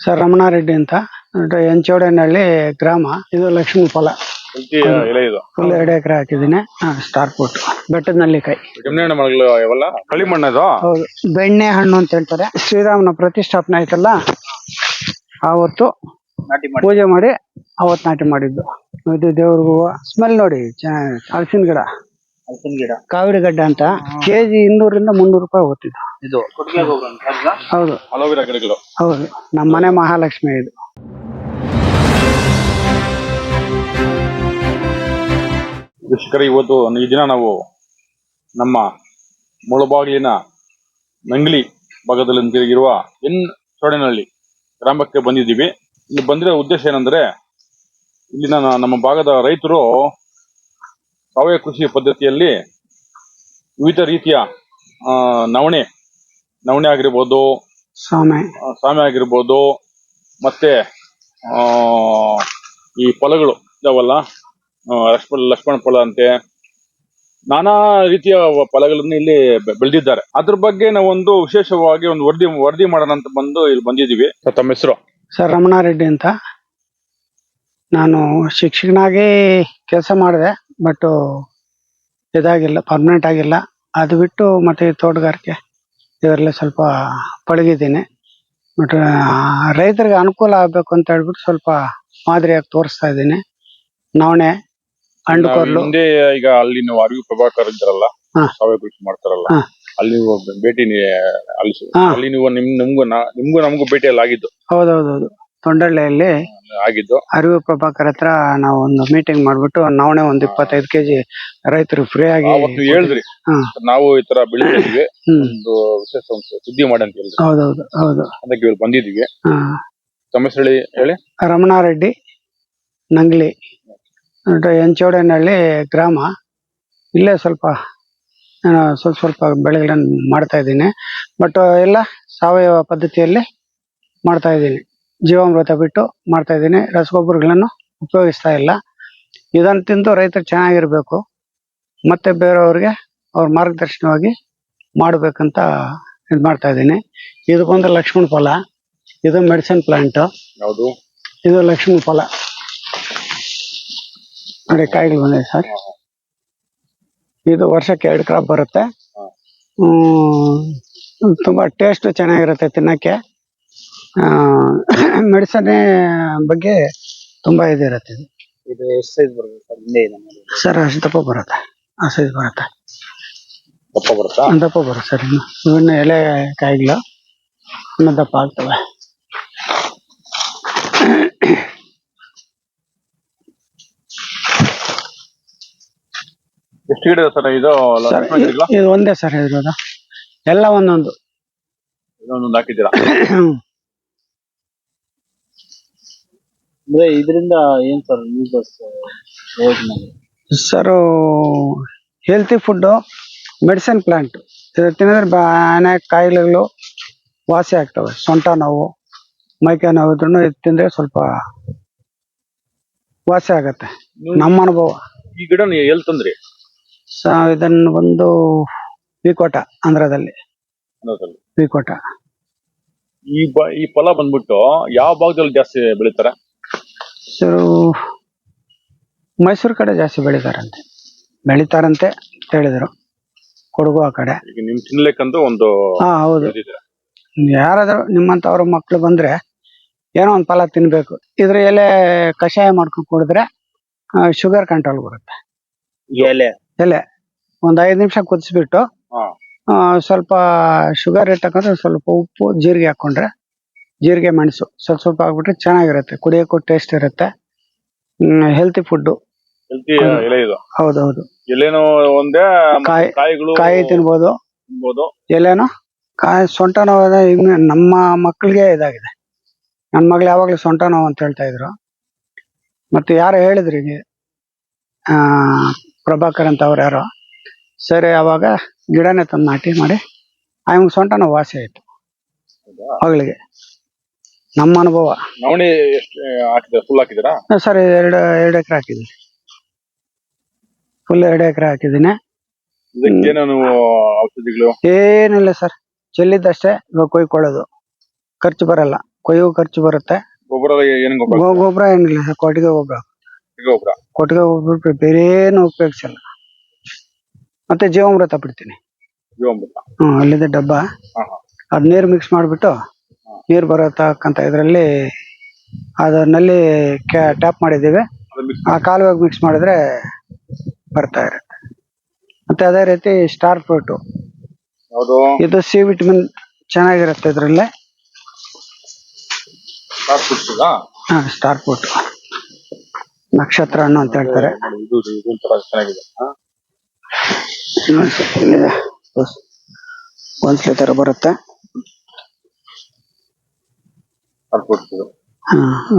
Sir Ramanareddy ಅಂತ. ಎಂಚೋಡೇನಹಳ್ಳಿ ಗ್ರಾಮ. ಇದು ಲಕ್ಷ್ಮಿ ಫಲ. ಫುಲ್ ಎರಡು ಎಕರೆ ಹಾಕಿದೀನಿ ಸ್ಟಾರ್ ಫ್ರೂಟ್ ಬೆಟ್ಟದ ನಲ್ಲಿಕಾಯಿ ಕೆಮ್ಮಣ್ಣೆ ಮಗಳು ಇವೆಲ್ಲ ಕಳಿ ಮಣ್ಣು ಹೌದು. ಬೆಣ್ಣೆ ಹಣ್ಣು ಅಂತ ಹೇಳ್ತಾರೆ. ಶ್ರೀರಾಮನ ಪ್ರತಿಷ್ಠಾಪನೆ ಆಯ್ತಲ್ಲ? ಆವತ್ತು ಪೂಜೆ ಮಾಡಿ ಅವತ್ ನಾಟಿ ಮಾಡಿದ್ದು. ಇದು ದೇವ್ರ ಹೂವು. ಸ್ಮೆಲ್ ನೋಡಿ ಹಲಸಿನ ಗಿಡ. ಹಲಸಿನ ಗಿಡ. ಕಾವಿರಿ ಗಡ್ಡೆ ಅಂತ ಕೆಜಿ ಇನ್ನೂರಿಂದ ಮುನ್ನೂರು ರೂಪಾಯಿ ಹೋಗ್ತಿದ್ದು ಇದು ಹೌದು. ಅಲೋವೆರಾ ಗಿಡಗಳು. ಹೌದು. ನಮ್ಮ ಮನೆ ಮಹಾಲಕ್ಷ್ಮಿ ಇದು. ವೀಕ್ಷಕರೇ ಇವತ್ತು ಈ ದಿನ ನಾವು ನಮ್ಮ ಮುಳಬಾಗಿಲಿನ ನಂಗ್ಲಿ ಭಾಗದಲ್ಲಿ ತಿರುಗಿರುವ ಎನ್ ಚೋಡನಹಳ್ಳಿ ಗ್ರಾಮಕ್ಕೆ ಬಂದಿದ್ದೀವಿ. ಇಲ್ಲಿ ಬಂದಿರೋ ಉದ್ದೇಶ ಏನಂದ್ರೆ ಇಲ್ಲಿನ ನಮ್ಮ ಭಾಗದ ರೈತರು ಸಾವಯವ ಕೃಷಿ ಪದ್ಧತಿಯಲ್ಲಿ ವಿವಿಧ ರೀತಿಯ ಆ, ನವಣೆ ನವಣೆ ಆಗಿರ್ಬೋದು ಸ್ವಾಮಿ. ಆ, ಸಾಮೆ ಆಗಿರ್ಬೋದು ಮತ್ತೆ ಆ, ಈ ಫಲಗಳು ಇದಾವಲ್ಲ ಆ, ಲಕ್ಷ್ಮಣ ಲಕ್ಷ್ಮಣ ಫಲ ಅಂತೆ ನಾನಾ ರೀತಿಯ ಫಲಗಳನ್ನು ಇಲ್ಲಿ ಬೆ- ಬೆಳೆದಿದ್ದಾರೆ. ಅದ್ರ ಬಗ್ಗೆ ನಾವೊಂದು ವಿಶೇಷವಾಗಿ ಒಂದು ವರದಿ ವರದಿ ಮಾಡೋಣ ಅಂತ ಬಂದು ಇಲ್ಲಿ ಬಂದಿದೀವಿ ಸರ್, ತಮ್ಮ ಹೆಸರು? ಸರ್ ರಮಣಾರೆಡ್ಡಿ ಅಂತ. ನಾನು ಶಿಕ್ಷಕನಾಗಿ ಕೆಲಸ ಮಾಡಿದೆ ಬಟ್ ಇದಾಗಿಲ್ಲ ಪರ್ಮನೆಂಟ್ ಆಗಿಲ್ಲ. ಅದು ಬಿಟ್ಟು ಮತ್ತೆ ಈ ತೋಟಗಾರಿಕೆ. ಇದರಲ್ಲಿ ಸ್ವಲ್ಪ ಪಳಗಿದ್ದೀನಿ ಬಟ್ ರೈತರಿಗೆ ಅನುಕೂಲ ಆಗಬೇಕು ಅಂತ ಹೇಳ್ಬಿಟ್ಟು ಸ್ವಲ್ಪ ಮಾದರಿಯಾಗಿ ತೋರಿಸ್ತಾ ಇದ್ದೀನಿ ನವಣೆ ಹಣ್ಣು ನಾವು ಹಿಂದೆ ಈಗ ಅಲ್ಲಿ ನೀವು ಅರಿವು ಪ್ರಭಾಕರ್ ಇದ್ರಲ್ಲ ಹಾ. ಸಾವಯವ ಕೃಷಿ ಮಾಡ್ತಾರಲ್ಲ ಹಾ. ಅಲ್ಲಿ ನೀವು ಭೇಟಿ ನೀ- ಅಲ್ಲಿ ಹಾ. ಅಲ್ಲಿ ನೀವು ನಿಮ್ ನಿಮ್ಗೂ ನಾ- ನಿಮ್ಗೂ ನಮಗೂ ಭೇಟಿಯಲ್ಲಿ ಆಗಿದ್ದು ಹೌದೌದೌದು ತೊಂಡಳ್ಳಿಯಲ್ಲಿ ಆಗಿದ್ದು. ಅರಿವು ಪ್ರಭಾಕರ್ ಹತ್ರ ನಾವು ಒಂದು ಮೀಟಿಂಗ್ ಮಾಡ್ಬಿಟ್ಟು ನಾವ್ನೆ ಒಂದು ಇಪ್ಪತ್ತೈದು ಕೆಜಿ ರೈತರು ಫ್ರೀ ಆಗಿ ಅವತ್ತು ಹೇಳಿದ್ರಿ. ನಾವು ಈ ತರ ಬೆಳಿತಾ ಹ್ಮ್. ಒಂದು ವಿಶೇಷ ಒಂದು ಸುದ್ದಿ ಮಾಡಿ ಅಂತ ಹೇಳಿದ್ರಿ. ಹೌದೌದು ಹೌದು. ಅದಕ್ಕೆ ಇವ್ರು ಬಂದಿದ್ವಿ ಹಾ. ತಮ್ಮ ಹೆಸರು ಹೇಳಿ ಹೇಳಿ. ರಮಣಾರೆಡ್ಡಿ ನಂಗ್ಲಿ. ಎಂಚೋಡನಹಳ್ಳಿ ಗ್ರಾಮ. ಇಲ್ಲೇ ಸ್ವಲ್ಪ ನಾನು ಸ್ವಲ್ಪ ಸ್ವಲ್ಪ ಬೆಳೆಗಳನ್ನು ಮಾಡ್ತಾ ಇದ್ದೀನಿ. ಬಟ್ ಎಲ್ಲ ಸಾವಯವ ಪದ್ಧತಿಯಲ್ಲಿ ಮಾಡ್ತಾ ಇದ್ದೀನಿ. ಜೀವಾಮೃತ ಬಿಟ್ಟು ಮಾಡ್ತಾ ಇದ್ದೀನಿ. ರಸಗೊಬ್ಬರಗಳನ್ನು ಉಪಯೋಗಿಸ್ತಾ ಇಲ್ಲ. ಇದನ್ನು ತಿಂದು ರೈತರು ಚೆನ್ನಾಗಿರ್ಬೇಕು. ಮತ್ತೆ ಬೇರೆಯವ್ರಿಗೆ ಅವ್ರ ಮಾರ್ಗದರ್ಶನವಾಗಿ ಮಾಡಬೇಕಂತ ಇದು ಮಾಡ್ತಾ ಇದ್ದೀನಿ. ಇದು ಬಂದು ಲಕ್ಷ್ಮಣ ಫಲ. ಇದು ಮೆಡಿಸಿನ್ ಪ್ಲಾಂಟ್. ಯಾವುದು ಇದು ಲಕ್ಷ್ಮಣ ಫಲ. ನೋಡಿ ಕಾಯಿಗಳು ಬಂದಿದೆ ಸರ್. ಇದು ವರ್ಷಕ್ಕೆ ಎರಡು ಕ್ರಾಪ್ ಬರುತ್ತೆ. ತುಂಬಾ ಟೇಸ್ಟ್ ಚೆನ್ನಾಗಿರುತ್ತೆ ತಿನ್ನಕ್ಕೆ. ಮೆಡಿಸನ್ ಬಗ್ಗೆ ತುಂಬಾ ಇದಿರುತ್ತೆ ಇದು. ಇದು ಎಷ್ಟು ಸೈಜ್ ಬರುತ್ತೆ ಸರ್ ಇದೆ ನೋಡಿ. ಸರ್ ಅಷ್ಟು ದಪ್ಪ ಬರುತ್ತೆ. ಆ ಸೈಜ್ ಬರುತ್ತೆ. ದಪ್ಪ ಬರುತ್ತಾ? ಒಂದು ದಪ್ಪ ಬರುತ್ತೆ ಸರ್ ಇನ್ನು. ಎಲೆ ಕಾಯಿಗಳು ಇನ್ನು ದಪ್ಪ ಆಗ್ತವೆ. ಎಷ್ಟು ಗಿಡ ಇದೆ ಸರ್ ಇದು? ಸರ್ ಲಕ್ಷ್ಮಣ ಗಿಡಗಳ? ಇದು ಒಂದೇ ಸರ್ ಇರೋದು. ಎಲ್ಲ ಒಂದೊಂದು. ಇದೊಂದೊಂದು ಹಾಕಿದ್ದೀರಾ? ಅಂದ್ರೆ ಇದರಿಂದ ಏನ್ ಸರ್ ಯೂಸಸ್ ಯೋಜನೆ? Sir healthy food medicine plant ಇದು ತಿಂದ್ರೆ ಅನೇಕ ಕಾಯಿಲೆಗಳು ವಾಸಿ ಆಗ್ತವೆ. ಸೊಂಟ ನೋವು ಮೈಕೈ ನೋವು ಇದ್ರೂ ಇದು ತಿಂದ್ರೆ ಸ್ವಲ್ಪ ವಾಸಿ ಆಗತ್ತೆ. ನಮ್ಮ ಅನುಭವ. ಈ ಗಿಡ ನೀವು ಎಲ್ಲಿ ತಂದ್ರಿ? ಸ ಇದನ್ನು ಒಂದು ವಿಕೋಟ ಆಂಧ್ರದಲ್ಲಿ. ಅನ್ನೋದ್ರಲ್ಲಿ. ವಿಕೋಟ. ಈ ಬ ಈ ಫಲ ಬಂದ್ಬಿಟ್ಟು ಯಾವ ಭಾಗದಲ್ಲಿ ಜಾಸ್ತಿ ಬೆಳಿತಾರೆ? ಸೊ ಮೈಸೂರು ಕಡೆ ಜಾಸ್ತಿ ಬೆಳಿತಾರಂತೆ. ಬೆಳಿತಾರಂತೆ ಹೇಳಿದ್ರು ಹೇಳಿದರು. ಕೊಡಗು ಆ ಕಡೆ. ಈಗ ನಿಮ್ ತಿನ್ಲಿಕ್ಕಂತೂ ಒಂದು ಹಾ ಹೌದು. ಯಾರಾದ್ರು ಯಾರಾದ್ರೂ ನಿಮ್ಮಂತವ್ರ ಮಕ್ಳು ಬಂದ್ರೆ ಏನೋ ಒಂದು ಫಲ ತಿನ್ಬೇಕು. ಇದ್ರ ಎಲೆ ಕಷಾಯ ಮಾಡ್ಕೊಂಡು ಕುಡಿದ್ರೆ ಶುಗರ್ ಕಂಟ್ರೋಲ್ ಬರುತ್ತೆ. ಎಲೆ. ಎಲೆ. ಒಂದ್ ಐದು ನಿಮಿಷ ಕುದಿಸ್ಬಿಟ್ಟು ಹಾ. ಆ, ಸ್ವಲ್ಪ ಶುಗರ್ ಇರ್ತಕ್ಕಂಥ ಸ್ವಲ್ಪ ಉಪ್ಪು ಜೀರಿಗೆ ಹಾಕೊಂಡ್ರೆ ಜೀರಿಗೆ ಮೆಣಸು ಸ್ವಲ್ಪ ಸ್ವಲ್ಪ ಹಾಕ್ಬಿಟ್ರೆ ಚೆನ್ನಾಗಿರುತ್ತೆ. ಕುಡಿಯೋಕ್ಕೂ ಟೇಸ್ಟ್ ಇರುತ್ತೆ. ಹೆಲ್ತಿ ಫುಡ್ ಹೆಲ್ತಿ ಎಲೆ ಇದು? ಹೌದೌದು. ಎಲೆನೂ ಒಂದೇ ಕಾಯಿ- ಕಾಯಿಗಳು ಕಾಯಿ ತಿನ್ಬೋದು. ತಿನ್ಬೋದು. ಎಲೆನೋ ಕಾಯಿ ಸೊಂಟ ನೋವು ಇನ್ನು ನಮ್ಮ ಮಕ್ಕಳಿಗೆ ಇದಾಗಿದೆ. ನನ್ ಮಗಳು ಯಾವಾಗಲೂ ಸೊಂಟ ನೋವು ಅಂತ ಹೇಳ್ತಾ ಇದ್ರು. ಮತ್ತೆ ಯಾರು ಹೇಳಿದ್ರಿ ಆ ಪ್ರಭಾಕರ್ ಅಂತ ಅವ್ರು ಯಾರೋ. ಸರಿ ಅವಾಗ ಗಿಡನೇ ತಂದು ನಾಟಿ ಮಾಡಿ ಆಮೇಲೆ ಸೊಂಟ ನೋವು ವಾಸಿ ಆಯ್ತು. ಮಗಳಿಗೆ. ನಮ್ಮ ಅನುಭವ. ಎಷ್ಟು ಹಾಕಿದ್ರೆ? ಫುಲ್ ಹಾಕಿದ್ದೀರಾ? ಸರ್ ಎರಡು ಎರಡು ಎಕರೆ ಹಾಕಿದ್ದೀನಿ. ಫುಲ್ ಎರಡು ಎಕರೆ ಹಾಕಿದ್ದೀನಿ. ಇದಕ್ಕೇನೋ ನೀವು ಔಷಧಿಗಳು? ಏನಿಲ್ಲ ಸರ್. ಚೆಲ್ಲಿದ್ದಷ್ಟೇ ಇವಾಗ ಕೊಯ್ಕೊಳ್ಳೋದು. ಖರ್ಚು ಬರಲ್ಲ. ಕೊಯ್ಯೋ ಖರ್ಚು ಬರುತ್ತೆ. ಗೊಬ್ಬರ ಏನ್ ಗೊಬ್ಬರ? ಗೋ ಗೊಬ್ಬರ ಏನಿಲ್ಲ ಸರ್. ಕೊಟ್ಟಿಗೆ ಗೊಬ್ಬರ. ಗೊಬ್ಬರ. ಕೊಟ್ಟಿಗೆ ಗೊಬ್ಬರ ಬೇರೆ ಏನು ಉಪಯೋಗಿಸಲ್ಲ. ಮತ್ತೆ ಜೀವಾಮೃತ ಬಿಡ್ತೀನಿ. ಜೀವಾಮೃತ. ಹ್ಮ್ ಅಲ್ಲಿದೆ ಡಬ್ಬ. ಹಾ ಹಾ. ಅದ್ ನೀರು ಮಿಕ್ಸ್ ಮಾಡಿಬಿಟ್ಟು ನೀರು ಬರತಕ್ಕಂತ ಇದರಲ್ಲಿ ಅದನ್ನಲ್ಲಿ ಟ್ಯಾಪ್ ಮಾಡಿದ್ದೀವಿ. ಆ ಕಾಲುವೆಗೆ ಮಿಕ್ಸ್ ಮಾಡಿದ್ರೆ ಬರ್ತಾ ಇರುತ್ತೆ. ಮತ್ತೆ ಅದೇ ರೀತಿ ಸ್ಟಾರ್ ಫ್ರೂಟ್ ಇದು ಸಿ ವಿಟಮಿನ್ ಚೆನ್ನಾಗಿರುತ್ತೆ ಇದರಲ್ಲಿ. ಹಾ ಸ್ಟಾರ್ ಫ್ರೂಟ್ ನಕ್ಷತ್ರ ಹಣ್ಣು ಅಂತ ಹೇಳ್ತಾರೆ. ಒಂದ್ಸಲ ತರ ಬರುತ್ತೆ. ಅದು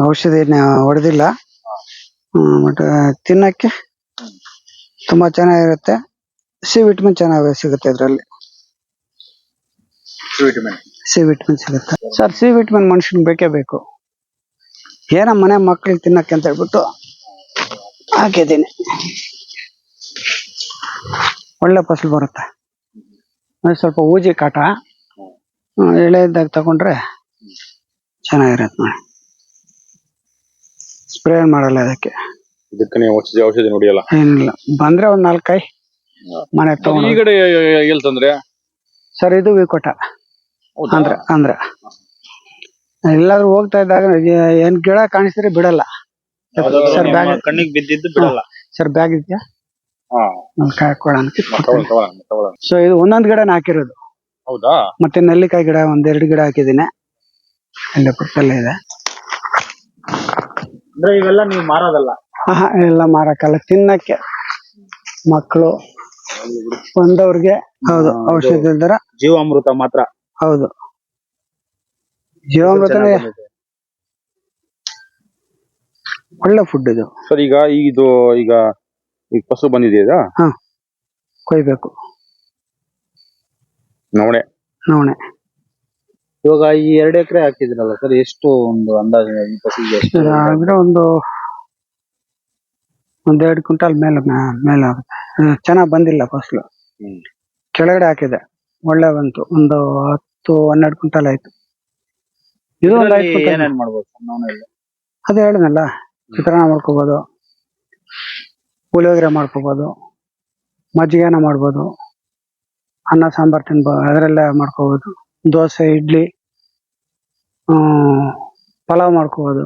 ಔಷಧಿ ಹೊಡೆದಿಲ್ಲ. ಬಟ್ ತಿನ್ನಕ್ಕೆ ತುಂಬಾ ಚೆನ್ನಾಗಿರುತ್ತೆ. ಸಿ ವಿಟಮಿನ್ ಚೆನ್ನಾಗಿ ಸಿಗುತ್ತೆ ಇದರಲ್ಲಿ. C vitamin. ಸಿಗುತ್ತೆ. ಸರ್ ಸಿ ವಿಟಮಿನ್ ಮನುಷ್ಯನ್ ಬೇಕೇ ಬೇಕು. ಏನೋ ಮನೆ ಮಕ್ಳಿಗೆ ತಿನ್ನಕ್ಕೆ ಅಂತ ಹೇಳ್ಬಿಟ್ಟು ಹಾಕಿದ್ದೀನಿ. ಒಳ್ಳೆ ಫಸಲು ಬರುತ್ತೆ. ಸ್ವಲ್ಪ ಊಜಿ ಕಾಟ. ಎಳೆ ಇದ್ದಾಗ ತಗೊಂಡ್ರೆ ಚೆನ್ನಾಗಿರತ್ತೆ ನೋಡಿ. ಸ್ಪ್ರೇ ಮಾಡಲ್ಲ ಅದಕ್ಕೆ. ಇದಕ್ಕೆ ನೀವು ಔಷಧಿ ಔಷಧಿ ನೋಡಿಯಲ್ಲ? ಏನಿಲ್ಲ. ಬಂದ್ರೆ ಒಂದ್ ನಾಲ್ಕೈ ಮನೆ ಈ ತಗೊಂಡು ಕಡೆ ಎಲ್ಲಿ ತಂದ್ರೆ? ಸರ್ ಇದು ವಿಕೋಟ. ಹೌದಾ? ಅಂದ್ರ ಅಂದ್ರ ಎಲ್ಲಾದ್ರೂ ಹೋಗ್ತಾ ಇದ್ದಾಗ ಏ- ಏನ್ ಗಿಡ ಕಾಣಿಸಿದ್ರೆ ಬಿಡಲ್ಲ. ಸರ್ ಬ್ಯಾಗ್ ಕಣ್ಣಿಗೆ ಬಿದ್ದಿದ್ದು ಬಿಡಲ್ಲ. ಸರ್ ಬ್ಯಾಗ್ ಇದೆಯಾ? ಹಾ. ಕಾಯ್ಕೊಳ್ಳೋಣ ಸೊ ಇದು ಒಂದೊಂದ್ ಗಿಡನ ಹಾಕಿರೋದು. ಹೌದಾ? ಮತ್ತೆ ನೆಲ್ಲಿಕಾಯಿ ಗಿಡ ಒಂದೆರಡು ಗಿಡ ಹಾಕಿದ್ದೀನಿ. ಎಲ್ಲ ಪಕ್ಕದಲ್ಲೇ ಇದೆ. ಅಂದ್ರೆ ಇವೆಲ್ಲ ನೀವು ಮಾರೋದಲ್ಲ? ಆಹಾ, ಎಲ್ಲ ಮಾರಕ್ಕಲ್ಲ. ತಿನ್ನಕ್ಕೆ ಮಕ್ಕಳು ಬಂದವ್ರಿಗೆ ಹೌದು. ಔಷಧಿ ಇಲ್ದರ ಜೀವಾಮೃತ ಮಾತ್ರ. ಹೌದು. ಜೀವಾಮೃತ ಒಳ್ಳೆ ಫುಡ್ ಇದು. ಸರ್ ಈಗ ಇದು ಈಗ ಈಗ ಫಸಲು ಬಂದಿದೆಯಾ ಹಾ ಕೊಯ್ಬೇಕು. ನವಣೆ. ನವಣೆ. ಇವಾಗ ಈ ಎರಡು ಎಕರೆ ಹಾಕಿದ್ರಲ್ಲ ಸರ್ ಎಷ್ಟು ಒಂದು ಅಂದಾಜು ಈ ಫಸಲಿಗೆ ಎಷ್ಟು? ಆದ್ರೆ ಒಂದು ಒಂದೆರಡು ಕ್ವಿಂಟಲ್ ಮೇಲೆ ಮೇಲೆ ಚೆನ್ನಾಗಿ ಬಂದಿಲ್ಲ ಫಸಲು ಹ್ಮ್. ಕೆಳಗಡೆ ಹಾಕಿದೆ. ಒಳ್ಳೆ ಬಂತು. ಒಂದು ಹತ್ತು ಹನ್ನೆರಡು ಕ್ವಿಂಟಲ್ ಆಯ್ತು. ಇದು ಒಂದು ಐದು ಇದ್ರಲ್ಲಿ ಕ್ವಿಂಟಲ್. ಏನೇನ್ ಮಾಡ್ಬೋದು ಸರ್ ನಾವು ಅದೇ ಹೇಳಿದ್ನಲ್ಲ ಚಿತ್ರಾನ್ನ ಮಾಡ್ಕೋಬೋದು ಪುಳಿಯೋಗರೆ ಮಾಡ್ಕೋಬೋದು ಮಜ್ಜಿಗೆನ ಮಾಡ್ಬೋದು ಅನ್ನ ಸಾಂಬಾರ್ ತಿನ್ಬೋದು ಅದರಲ್ಲೇ ಮಾಡ್ಕೋಬೋದು. ದೋಸೆ ಇಡ್ಲಿ ಹ್ಮ್, ಪಲಾವ್ ಮಾಡ್ಕೋಬೋದು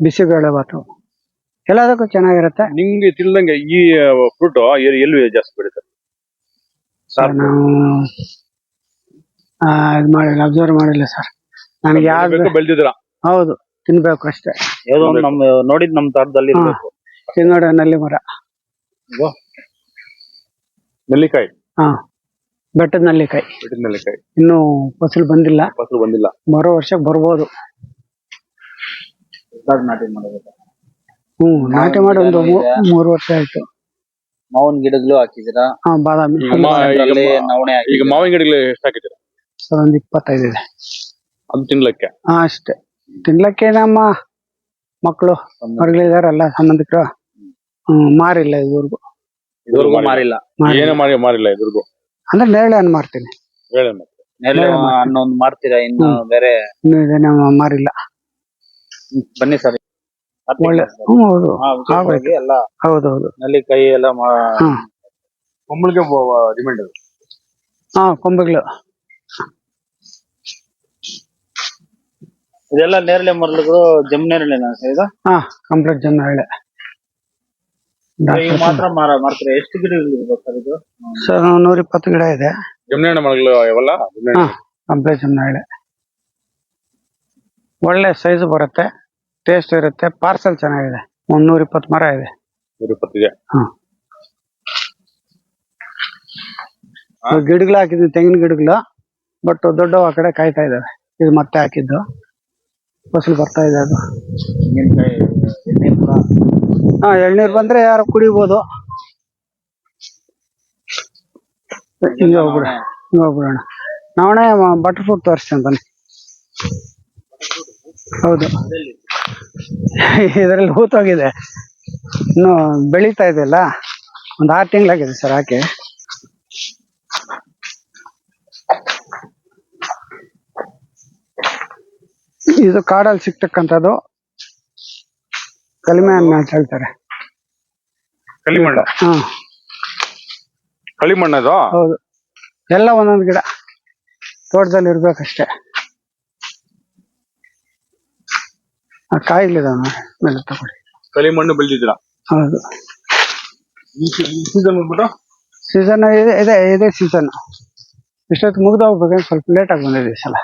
ಬಿಸಿಬೇಳೆ ಬಾತು. ಎಲ್ಲದಕ್ಕೂ ಚೆನ್ನಾಗಿರುತ್ತೆ. ನಿಮ್ಗೆ ತಿಳಿದಂಗೆ ಈ ಫ್ರೂಟ್ ಎಲ್ಲಿ ಜಾಸ್ತಿ ಬೆಳೀತಾರೆ ಸರ್. ನಾವು ಇದು ಮಾಡಿಲ್ಲ ಅಬ್ಸರ್ವ್ ಮಾಡಿಲ್ಲ ಸರ್. ನನಗೆ ಯಾವ್ದು ಬೆಳೆದಿದ್ರ ಹೌದು ತಿನ್ಬೇಕು ಅಷ್ಟೇ. ಯಾವುದೋ ಒಂದು ನಮ್ ನೋಡಿದ್ ನಮ್ ತೋಟದಲ್ಲಿ ಹಾ. ಇರ್ಬೇಕು ತಿನ್ನೋಡ ನಲ್ಲಿ ಮರ ನೆಲ್ಲಿಕಾಯಿ. ಹಾ. ಬೆಟ್ಟದ ನಲ್ಲಿಕಾಯಿ ಬೆಟ್ಟದ ನೆಲ್ಲಿಕಾಯಿ ಇನ್ನು ಫಸಲು ಬಂದಿಲ್ಲ. ಫಸಲು ಬಂದಿಲ್ಲ. ಬರೋ ವರ್ಷ ಬರ್ಬೋದು. ನಾಟಿ ಹ್ಮ್ ನಾಟಿ ಮಾಡಿ ಒಂದು ಇದೆ. ಮೂರು ವರ್ಷ ಆಯ್ತು. ಮಾವಿನ ಗಿಡಗಳು ಹಾಕಿದಿರಾ ಹಾ ಬಾದಾಮಿ. ಈಗ ಮಾ- ಈಗ ಅದ್ರಲ್ಲಿ ನವಣೆ ಈಗ ಹಾಕಿದ್ದೀರಾ? ಮಾವಿನ ಗಿಡಗಳು ಎಷ್ಟು ಹಾಕಿದ್ದೀರಾ? ಸರ್ ಒಂದ್ ಇಪ್ಪತ್ತೈದು ಇದೆ. ಅದು ತಿನ್ಲಕ್ಕೆ? ಹಾ ಅಷ್ಟೇ. ತಿನ್ಲಕ್ಕೆ ನಮ್ಮ ಮಕ್ಕಳು ಮರಗಳಿದಾರಲ್ಲ ಸಂಬಂಧಿಕರು. ಹ್ಮ್ ಮಾರಿಲ್ಲ ಇದುವರೆಗೂ. ಇದುವರೆಗೂ ಮಾರಿಲ್ಲ. ಏನು ಮಾಡಿ ಮಾರಿಲ್ಲ ಇದ್ರಿಗೂ ಅಂದ್ರೆ ನೇರಳೆ ಹಣ್ಣು. ಮಾರ್ತೀನಿ ನೇರಳೆ ಹಣ್ಣು ಒಂದು ಮಾರ್ತೀರಾ? ಇನ್ನು ಬೇರೆ? ಇನ್ನು ಇದನ್ನ ಮಾರಿಲ್ಲ. ಬನ್ನಿ ಸರ್. ಒಳ್ಳೆ ಹ್ಮ್ ಹೌದು. ಎಲ್ಲ ಹೌದೌದು ನೆಲ್ಲಿಕಾಯಿ ಎಲ್ಲ ಹ್ಮ್ ಕುಂಬಳಿಗೆ ಹಾ ಕೊಂಬೆಗಳು ಇದೆಲ್ಲ ನೇರಳೆ ಮರಳುಗಳು ಜಮ್ ನೇರಳೆನಾ ಸರ್ ಇದು? ಹಾ ಕಂಪ್ಲೀಟ್ ಜನ ಹೇಳೆ ಇವು ಮಾತ್ರ ಮಾರ ಮಾರ್ತೀರಾ. ಎಷ್ಟು ಗಿಡ ಇರ್ಬೋದು ಸರ್ ಇದು? ಸರ್ ನೂರ ಇಪ್ಪತ್ತು ಗಿಡ ಇದೆ. ಜಮುನೆ ಮರಗಳು ಇವೆಲ್ಲ ಜಮುನೆ ಹಾ ಹೇಳೆ ಒಳ್ಳೆ ಸೈಜ್ ಬರುತ್ತೆ ಟೇಸ್ಟ್ ಇರುತ್ತೆ ಪಾರ್ಸಲ್ ಚೆನ್ನಾಗಿದೆ. ಒಂದ್ ನೂರ ಇಪ್ಪತ್ತು ಮರ ಇದೆ. ನೂರ ಇಪ್ಪತ್ತಿದೆ ಹಾ. ಗಿಡಗಳು ಹಾಕಿದ್ವಿ ತೆಂಗಿನ ಗಿಡಗಳು ಬಟ್ ದೊಡ್ಡವ ಆ ಕಡೆ ಕಾಯ್ತಾ ಇದಾವೆ. ಇದು ಮತ್ತೆ ಹಾಕಿದ್ದು. ಫಸಲು ಬರ್ತಾ ಇದೆ ಅದು. ತೆಂಗಿನಕಾಯಿ ಎಣ್ಣೆ ಕೂಡ ಹಾ ಎಳ್ನೀರ್ ಬಂದ್ರೆ ಯಾರು ಕುಡಿಬೋದು. ಹಿಂಗೆ ಹೋಗ್ಬಿಡ ಹಿಂಗೆ ಹೋಗ್ಬಿಡೋಣ ನಾವಣೆ ಬಟರ್ ಫ್ರೂಟ್ ತೋರಿಸ್ತೇನೆ ಬನ್ನಿ ಹೌದು. ಇದರಲ್ಲಿ ಹೂತೋಗಿದೆ ಇನ್ನು ಬೆಳೀತಾ ಇದೆಯಲ್ಲ ಒಂದು ಆರು ತಿಂಗಳಾಗಿದೆ ಸರ್ ಹಾಕಿ. ಇದು ಕಾಡಲ್ಲಿ ಸಿಗ್ತಕ್ಕಂಥದ್ದು ಕಲಿಮೆ ಅನ್ನ ಅಂತ ಹೇಳ್ತಾರೆ. ಕಲಿಮಣ್ಣು ಹಾ. ಕಳಿಮಣ್ಣದು ಹೌದು. ಎಲ್ಲ ಒಂದೊಂದು ಗಿಡ. ತೋಟದಲ್ಲಿ ಇರ್ಬೇಕಷ್ಟೇ. ಆ ಕಾಯಿಗಳಿದಾವೆ ನೋಡಿ ಮೇಲೆ ತಗೊಳ್ಳಿ. ಕಳಿಮಣ್ಣು ಬೆಳೆದಿದ್ದೀರಾ? ಹೌದು. ಈ ಸೀಸನ್ ಬಂದ್ಬಿಟ್ಟು? ಸೀಸನ್ ಇದೆ ಇದೆ ಇದೆ ಸೀಸನ್ ಇಷ್ಟೊತ್ತು ಮುಗ್ದು ಹೋಗ್ಬೇಕು ಸ್ವಲ್ಪ ಲೇಟ್ ಆಗಿ ಬಂದಿದೆ ಈ ಸಲ.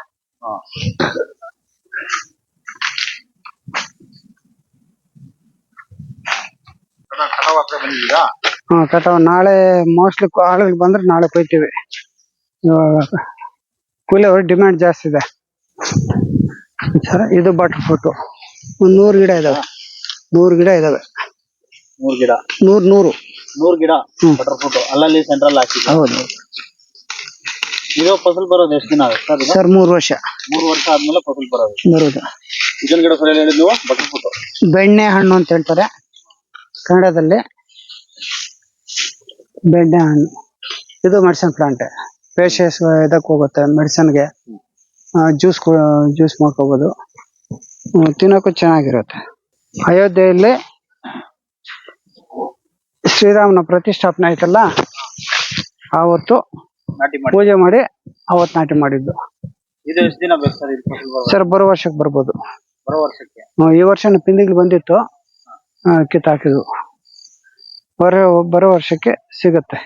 ಬಂದಿದ್ದೀರಾ? ಹಾ ಕಟಾವ್ ನಾಳೆ ಮೋಸ್ಟ್ಲಿ ಆಳುಗಳು ಬಂದ್ರೆ ನಾಳೆ ಕೊಯ್ತೀವಿ. ಇವಾಗ ಕೂಲಿ ಅವ್ರ ಡಿಮ್ಯಾಂಡ್ ಜಾಸ್ತಿ ಇದೆ. ಸರ್ ಇದು ಬಟರ್ ಫ್ರೂಟು ಒಂದ್ ನೂರು ಗಿಡ ಇದಾವೆ. ನೂರು ಗಿಡ ಇದಾವೆ. ಮೂರ್ ಗಿಡ? ನೂರು ನೂರು. ನೂರ್ ಗಿಡ ಹ್ಮ್. ಬಟರ್ ಫ್ರೂಟ್ ಅಲ್ಲಲ್ಲಿ ಸೆಂಟ್ರಲ್ ಹಾಕಿದ್ರು ಹೌದು. ಇದು ಫಸಲ್ ಬರೋದು ಎಷ್ಟು ದಿನ ಆಗುತ್ತೆ ಸರ್ ಇದು? ಸರ್ ಮೂರು ವರ್ಷ. ಮೂರು ವರ್ಷ ಆದ್ಮೇಲೆ ಫಸಲ್ ಬರೋದು. ಬರೋದು. ಇದನ್ ಗಿಡ ಹೇಳಿದ್ ನೀವು? ಬಟರ್ ಫ್ರೂಟ್ ಬೆಣ್ಣೆ ಹಣ್ಣು ಅಂತ ಹೇಳ್ತಾರೆ. ಕನ್ನಡದಲ್ಲಿ ಬೆಣ್ಣೆ ಹಣ್ಣು ಇದು ಮೆಡಿಸನ್ ಪ್ಲಾಂಟ್. ಪೇಶಸ್ ಇದಕ್ಕೆ ಹೋಗುತ್ತೆ ಮೆಡಿಸನ್ಗೆ ಜ್ಯೂಸ್ ಜ್ಯೂಸ್ ಮಾಡ್ಕೋಬೋದು. ತಿನ್ನೋಕು ತಿನ್ನೋಕ್ಕೂ ಚೆನ್ನಾಗಿರುತ್ತೆ. ಅಯೋಧ್ಯೆಯಲ್ಲಿ ಶ್ರೀರಾಮನ ಪ್ರತಿಷ್ಠಾಪನೆ ಆಯ್ತಲ್ಲ ಆವತ್ತು ಪೂಜೆ ಮಾಡಿ ಅವತ್ತು ನಾಟಿ ಮಾಡಿದ್ದು. ಇದು ಎಷ್ಟು ದಿನ ಬೇಕು ಸರ್ ಬರೋ ವರ್ಷಕ್ಕೆ ಬರ್ಬೋದು. ಬರೋ ವರ್ಷಕ್ಕೆ? ಈ ವರ್ಷ ಪಿಂದಿಗಳು ಬಂದಿತ್ತು. ಕಿತ್ತಾಕಿದ್ವು ಬರೋ ಬರೋ ವರ್ಷಕ್ಕೆ ಸಿಗುತ್ತೆ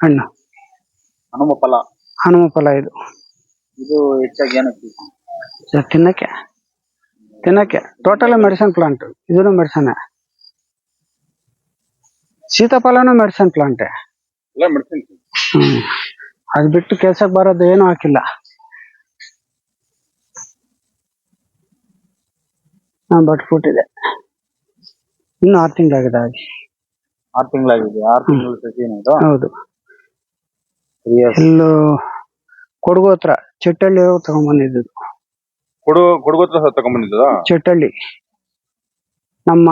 ಹಣ್ಣು. ಹನುಮ ಫಲ ಹನುಮ ಫಲ ಇದು. ಇದು ಹೆಚ್ಚಾಗಿ ಏನಕ್ಕೆ? ತಿನ್ನಕ್ಕೆ. ತಿನ್ನಕ್ಕೆ. ಟೋಟಲ್ ಮೆಡಿಸನ್ ಪ್ಲಾಂಟ್ ಇದನ್ನು ಮೆಡಿಸನ್ ಸೀತಾಫಲನೂ ಮೆಡಿಸನ್ ಪ್ಲಾಂಟ್ ಎಲ್ಲ ಮೆಡಿಸಿನ್ ಹ್ಮ್. ಅದ್ ಬಿಟ್ಟು ಕೆಲ್ಸಕ್ಕೆ ಬರೋದು ಏನು ಹಾಕಿಲ್ಲ. ಬಟ್ ಫುಟ್ ಇದೆ ಇನ್ನು ಆರು ತಿಂಗಳಾಗಿದೆ ಆರ್ ಆರು ತಿಂಗಳಾಗಿದೆ ಆರು ತಿಂಗಳು ಸಸಿನ ಇದು? ಹೌದು. Three years. ಚಟ್ಟಳ್ಳಿ ಕೊಡಗು ಹತ್ರ ಚಿಟ್ಟಳ್ಳಿ ತಗೊಂಡ್ಬಂದಿದ್ದು ಕೊಡು ಕೊಡಗೋತ್ರ ತಗೊಂಡ್ಬಂದಿದ್ದದ ಚಟ್ಟಳ್ಳಿ. ನಮ್ಮ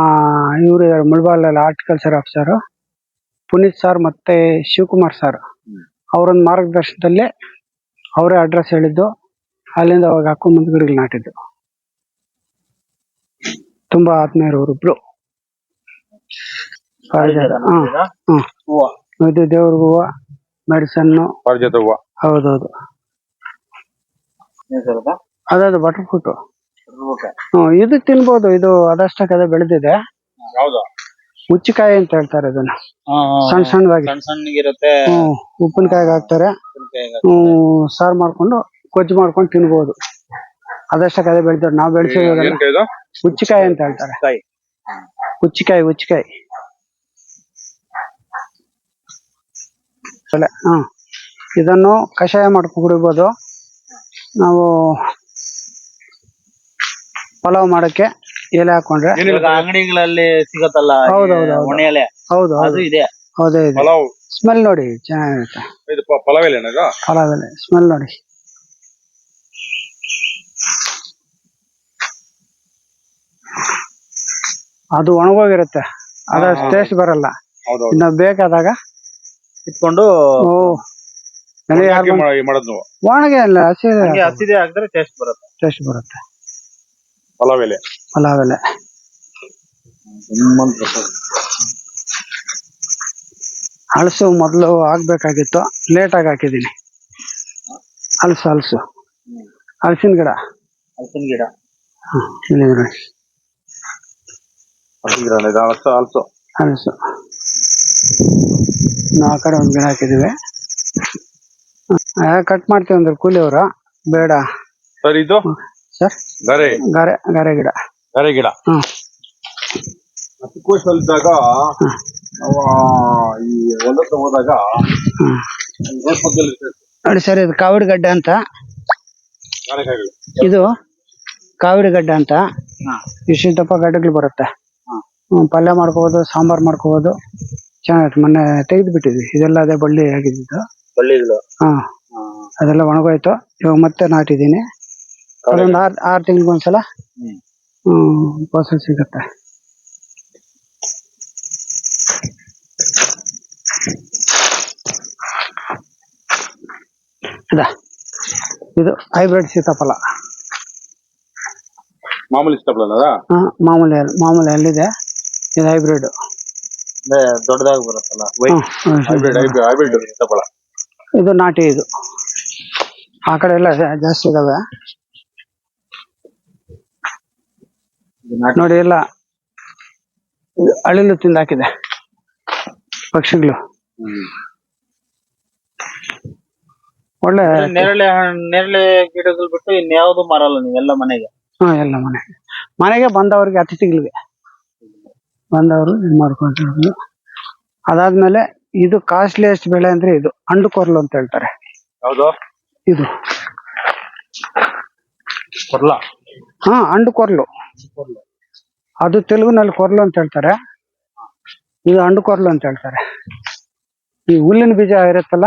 ಇವರು ಮುಳಬಾಲಲ್ಲಿ ಆರ್ಟಿಕಲ್ಚರ್ ಆಫೀಸರ್ ಪುನೀತ್ ಸರ್ ಮತ್ತೆ ಶಿವಕುಮಾರ್ ಸರ್ ಅವರೊಂದು ಮಾರ್ಗದರ್ಶನದಲ್ಲಿ ಅವರೇ ಅಡ್ರೆಸ್ ಹೇಳಿದ್ದು ಅಲ್ಲಿಂದ ಅವಾಗ ಹಾಕೊಂಡು ಮುಂದೆ ಗಿಡಗಳು ನಾಟಿದ್ದು. ತುಂಬಾ ಆತ್ಮೀಯರು ಅವರಿಬ್ರು ಪಾರಿಜಾತ ಹಾ ಹ್ಮ್. ಹೂವ. ಇದು ದೇವ್ರ ಹೂವ ಮೆಡಿಸನ್ ಪಾರಿಜಾತ ಹೂವ. ಹೌದೌದು? ಅದದು ಬಟರ್ ಫ್ರೂಟ್. ಹ್ಮ್ ಇದು ತಿನ್ಬೋದು. ಇದು ಅದಷ್ಟಕ್ಕೆ ಅದೇ ಬೆಳೆದಿದೆ. ಹುಚ್ಚಿಕಾಯಿ ಅಂತ ಹೇಳ್ತಾರೆ ಹಾ. ಸಣ್ಣ ಸಣ್ಣದಾಗಿ. ಸಣ್ಣಗಿರುತ್ತೆ. ಹ್ಮ್ ಉಪ್ಪಿನಕಾಯಿಗೆ ಹಾಕ್ತಾರೆ. ಹ್ಮ್ ಸಾರ್ ಮಾಡ್ಕೊಂಡು ಕೊಜ್ಜು ಮಾಡ್ಕೊಂಡು ತಿನ್ಬೋದು. ಅದಷ್ಟಕ್ಕೆ ಅದೇ ಬೆಳಿತಾರೆ ನಾವು ಬೆಳೆಸಿರೋದಲ್ಲ ಹುಚ್ಚಿಕಾಯಿ ಅಂತ ಹೇಳ್ತಾರೆ. ಕಾಯಿ. ಹುಚ್ಚಿಕಾಯಿ ಹುಚ್ಚಿಕಾಯಿ ಅಲ್ಲ ಹ್ಮ್. ಇದನ್ನು ಕಷಾಯ ಮಾಡ್ಕೊಂಡು ಕುಡಿಬೋದು. ನಾವು ಪಲಾವ್ ಮಾಡಕ್ಕೆ ಎಲೆ ಹಾಕೊಂಡ್ರೆ. ಅಂಗಡಿಗಳಲ್ಲಿ ಸಿಗತ್ತಲ್ಲ ಹೌದೌದು ಹೌದು. ಒಣ ಎಲೆ? ಅದು ಇದೆ. ಹೌದೇ ಇದೆ. ಪಲಾವ್. ಸ್ಮೆಲ್ ನೋಡಿ ಚೆನ್ನಾಗಿರುತ್ತೆ. ಇದು ಪ- ಪಲಾವ್ ಎಲೆನಾ ಇದು? ಪಲಾವ್ ಎಲೆ. ಸ್ಮೆಲ್ ನೋಡಿ. ಅದು ಒಣಗೋಗಿರುತ್ತೆ. ಅದ್ರ ಹಾ, ಹಾ. ಟೇಸ್ಟ್ ಬರಲ್ಲ. ಇನ್ನು ಬೇಕಾದಾಗ ಇಟ್ಕೊಂಡು ಹಾಕಿ ಮಾ- ಮಾಡೋದು ನೀವು. ಒಣಗೆ ಅಲ್ಲ ಹಸಿ ಹಂಗೆ ಹಸಿದೆ ಹಾಕಿದ್ರೆ ಟೇಸ್ಟ್ ಬರುತ್ತೆ. ಟೇಸ್ಟ್ ಬರುತ್ತೆ. ಪಲಾವ್ ಎಲೆ. ಪಲಾವ್ ಎಲೆ. ಹಲಸು ಮೊದಲು ಆಗ್ಬೇಕಾಗಿತ್ತು ಲೇಟ್ ಆಗಿ ಹಾಕಿದೀನಿ ಹಲಸು ಹಲಸು. ಹಲಸಿನ ಗಿಡ. ಹಲಸಿನ ಗಿಡ. ಹ್ಮ್, ಇಲ್ಲಿ ನೋಡಿ ಹಸಿದ್ರಲ್ಲ ಇದು ಹಲಸು. ಹಲಸು. ಆ ಕಡೆ ಒಂದು ಗಿಡ ಹಾಕಿದ್ದೀವಿ ಕಟ್ ಮಾಡ್ತೀವಿ ಅಂದ್ರೆ ಕೂಲಿಯವರು ಬೇಡ. ಸರ್ ಇದು? ಸರ್? ಗರೆ. ಗಾರೆ ಗಾರೆ ಗಿಡ. ಗಾರೆ ಗಿಡ. ಹ್ಮ್. ಕೋಶ ನಾವು ಈ ಹೊಲಕ್ಕೆ ಹೋದಾಗ ರೋಡ್ ಪಕ್ಕದಲ್ಲಿ ನೋಡಿ ಸರ್ ಇದು ಕಾವಿಡಿ ಗಡ್ಡೆ ಅಂತ. ಇದು ಕಾವಿಡಿ ಗಡ್ಡೆ ಅಂತ. ಇಷ್ಟಪ್ಪ ಇಷ್ಟಿದ್ದಪ್ಪ ಗಡ್ಡೆಗಳು ಬರುತ್ತೆ. ಹ್ಮ್, ಪಲ್ಯ ಮಾಡ್ಕೋಬಹುದು ಸಾಂಬಾರ್ ಮಾಡ್ಕೋಬೋದು. ಚೆನ್ನಾಗಿರುತ್ತೆ ಮೊನ್ನೆ ತೆಗೆದು ಬಿಟ್ಟಿದ್ವಿ. ಇದೆಲ್ಲ ಅದೇ ಬಳ್ಳಿ ಆಗಿದ್ದು. ಬಳ್ಳಿಗಳು. ಹಾ. ಅದೆಲ್ಲ ಒಣಗೋಯ್ತು. ಇವಾಗ ಮತ್ತೆ ನಾಟಿದೀನಿ ಅದೊಂದು ಆರ್ ಆರು ತಿಂಗಳಿಗೊಂದ್ಸಲ ಹ್ಮ್. ಹ್ಮ್ ಸಿಗತ್ತೆ. ಸಿಗುತ್ತೆ ಇದ ಹೈಬ್ರಿಡ್ ಸೀತಾಫಲ. ಮಾಮೂಲಿ ಸೀತಾಫಲ ಮಾಮೂಲಿ ಮಾಮೂಲಿ ಅಲ್ಲಿದೆ. ಇದು ಹೈಬ್ರಿಡ್. ದೊಡ್ಡದಾಗಿ ಬರುತ್ತಲ್ಲ? ವೈಟ್ ಹೈಬ್ರಿಡ್ ಹೈಬ್ರಿಡ್ ಹೈಬ್ರಿಡ್ ಇದು ನಾಟಿ ಇದು. ಆ ಕಡೆ ಎಲ್ಲ ಜಾಸ್ತಿ ಇದಾವೆ. ನೋಡಿ ಎಲ್ಲ ಅಳಿಲು ತಿಂದಾಕಿದೆ ಪಕ್ಷಿಗಳು. ಒಳ್ಳೆ ನೇರಳೆ ನೆರಳೆ ಗಿಡಗಳು ಬಿಟ್ಟು ಇನ್ಯಾವುದು ಮಾರಲ್ಲ ನೀವೆಲ್ಲ ಮನೆಗೆ. ಹಾ ಎಲ್ಲ ಮನೆ ಮನೆಗೆ ಬಂದವರಿಗೆ ಅತಿಥಿಗಳಿಗೆ. ಬಂದವರು ಇದು ಮಾಡ್ಕೊಂತಿರೋದು ಅದಾದ್ಮೇಲೆ ಇದು ಕಾಸ್ಟ್ಲಿಯೆಸ್ಟ್ ಬೆಳೆ ಅಂದ್ರೆ ಇದು ಅಂಡು ಕೊರ್ಲು ಅಂತ ಹೇಳ್ತಾರೆ. ಯಾವ್ದು? ಇದು. ಕೊರ್ಲ? ಹಾ ಅಂಡು ಕೊರ್ಲು. ಅದು ತೆಲುಗುನಲ್ಲಿ ಕೊರ್ಲು ಅಂತ ಹೇಳ್ತಾರೆ. ಇದು ಅಂಡು ಕೊರ್ಲು ಅಂತ ಹೇಳ್ತಾರೆ. ಈ ಹುಲ್ಲಿನ ಬೀಜ ಇರುತ್ತಲ್ಲ?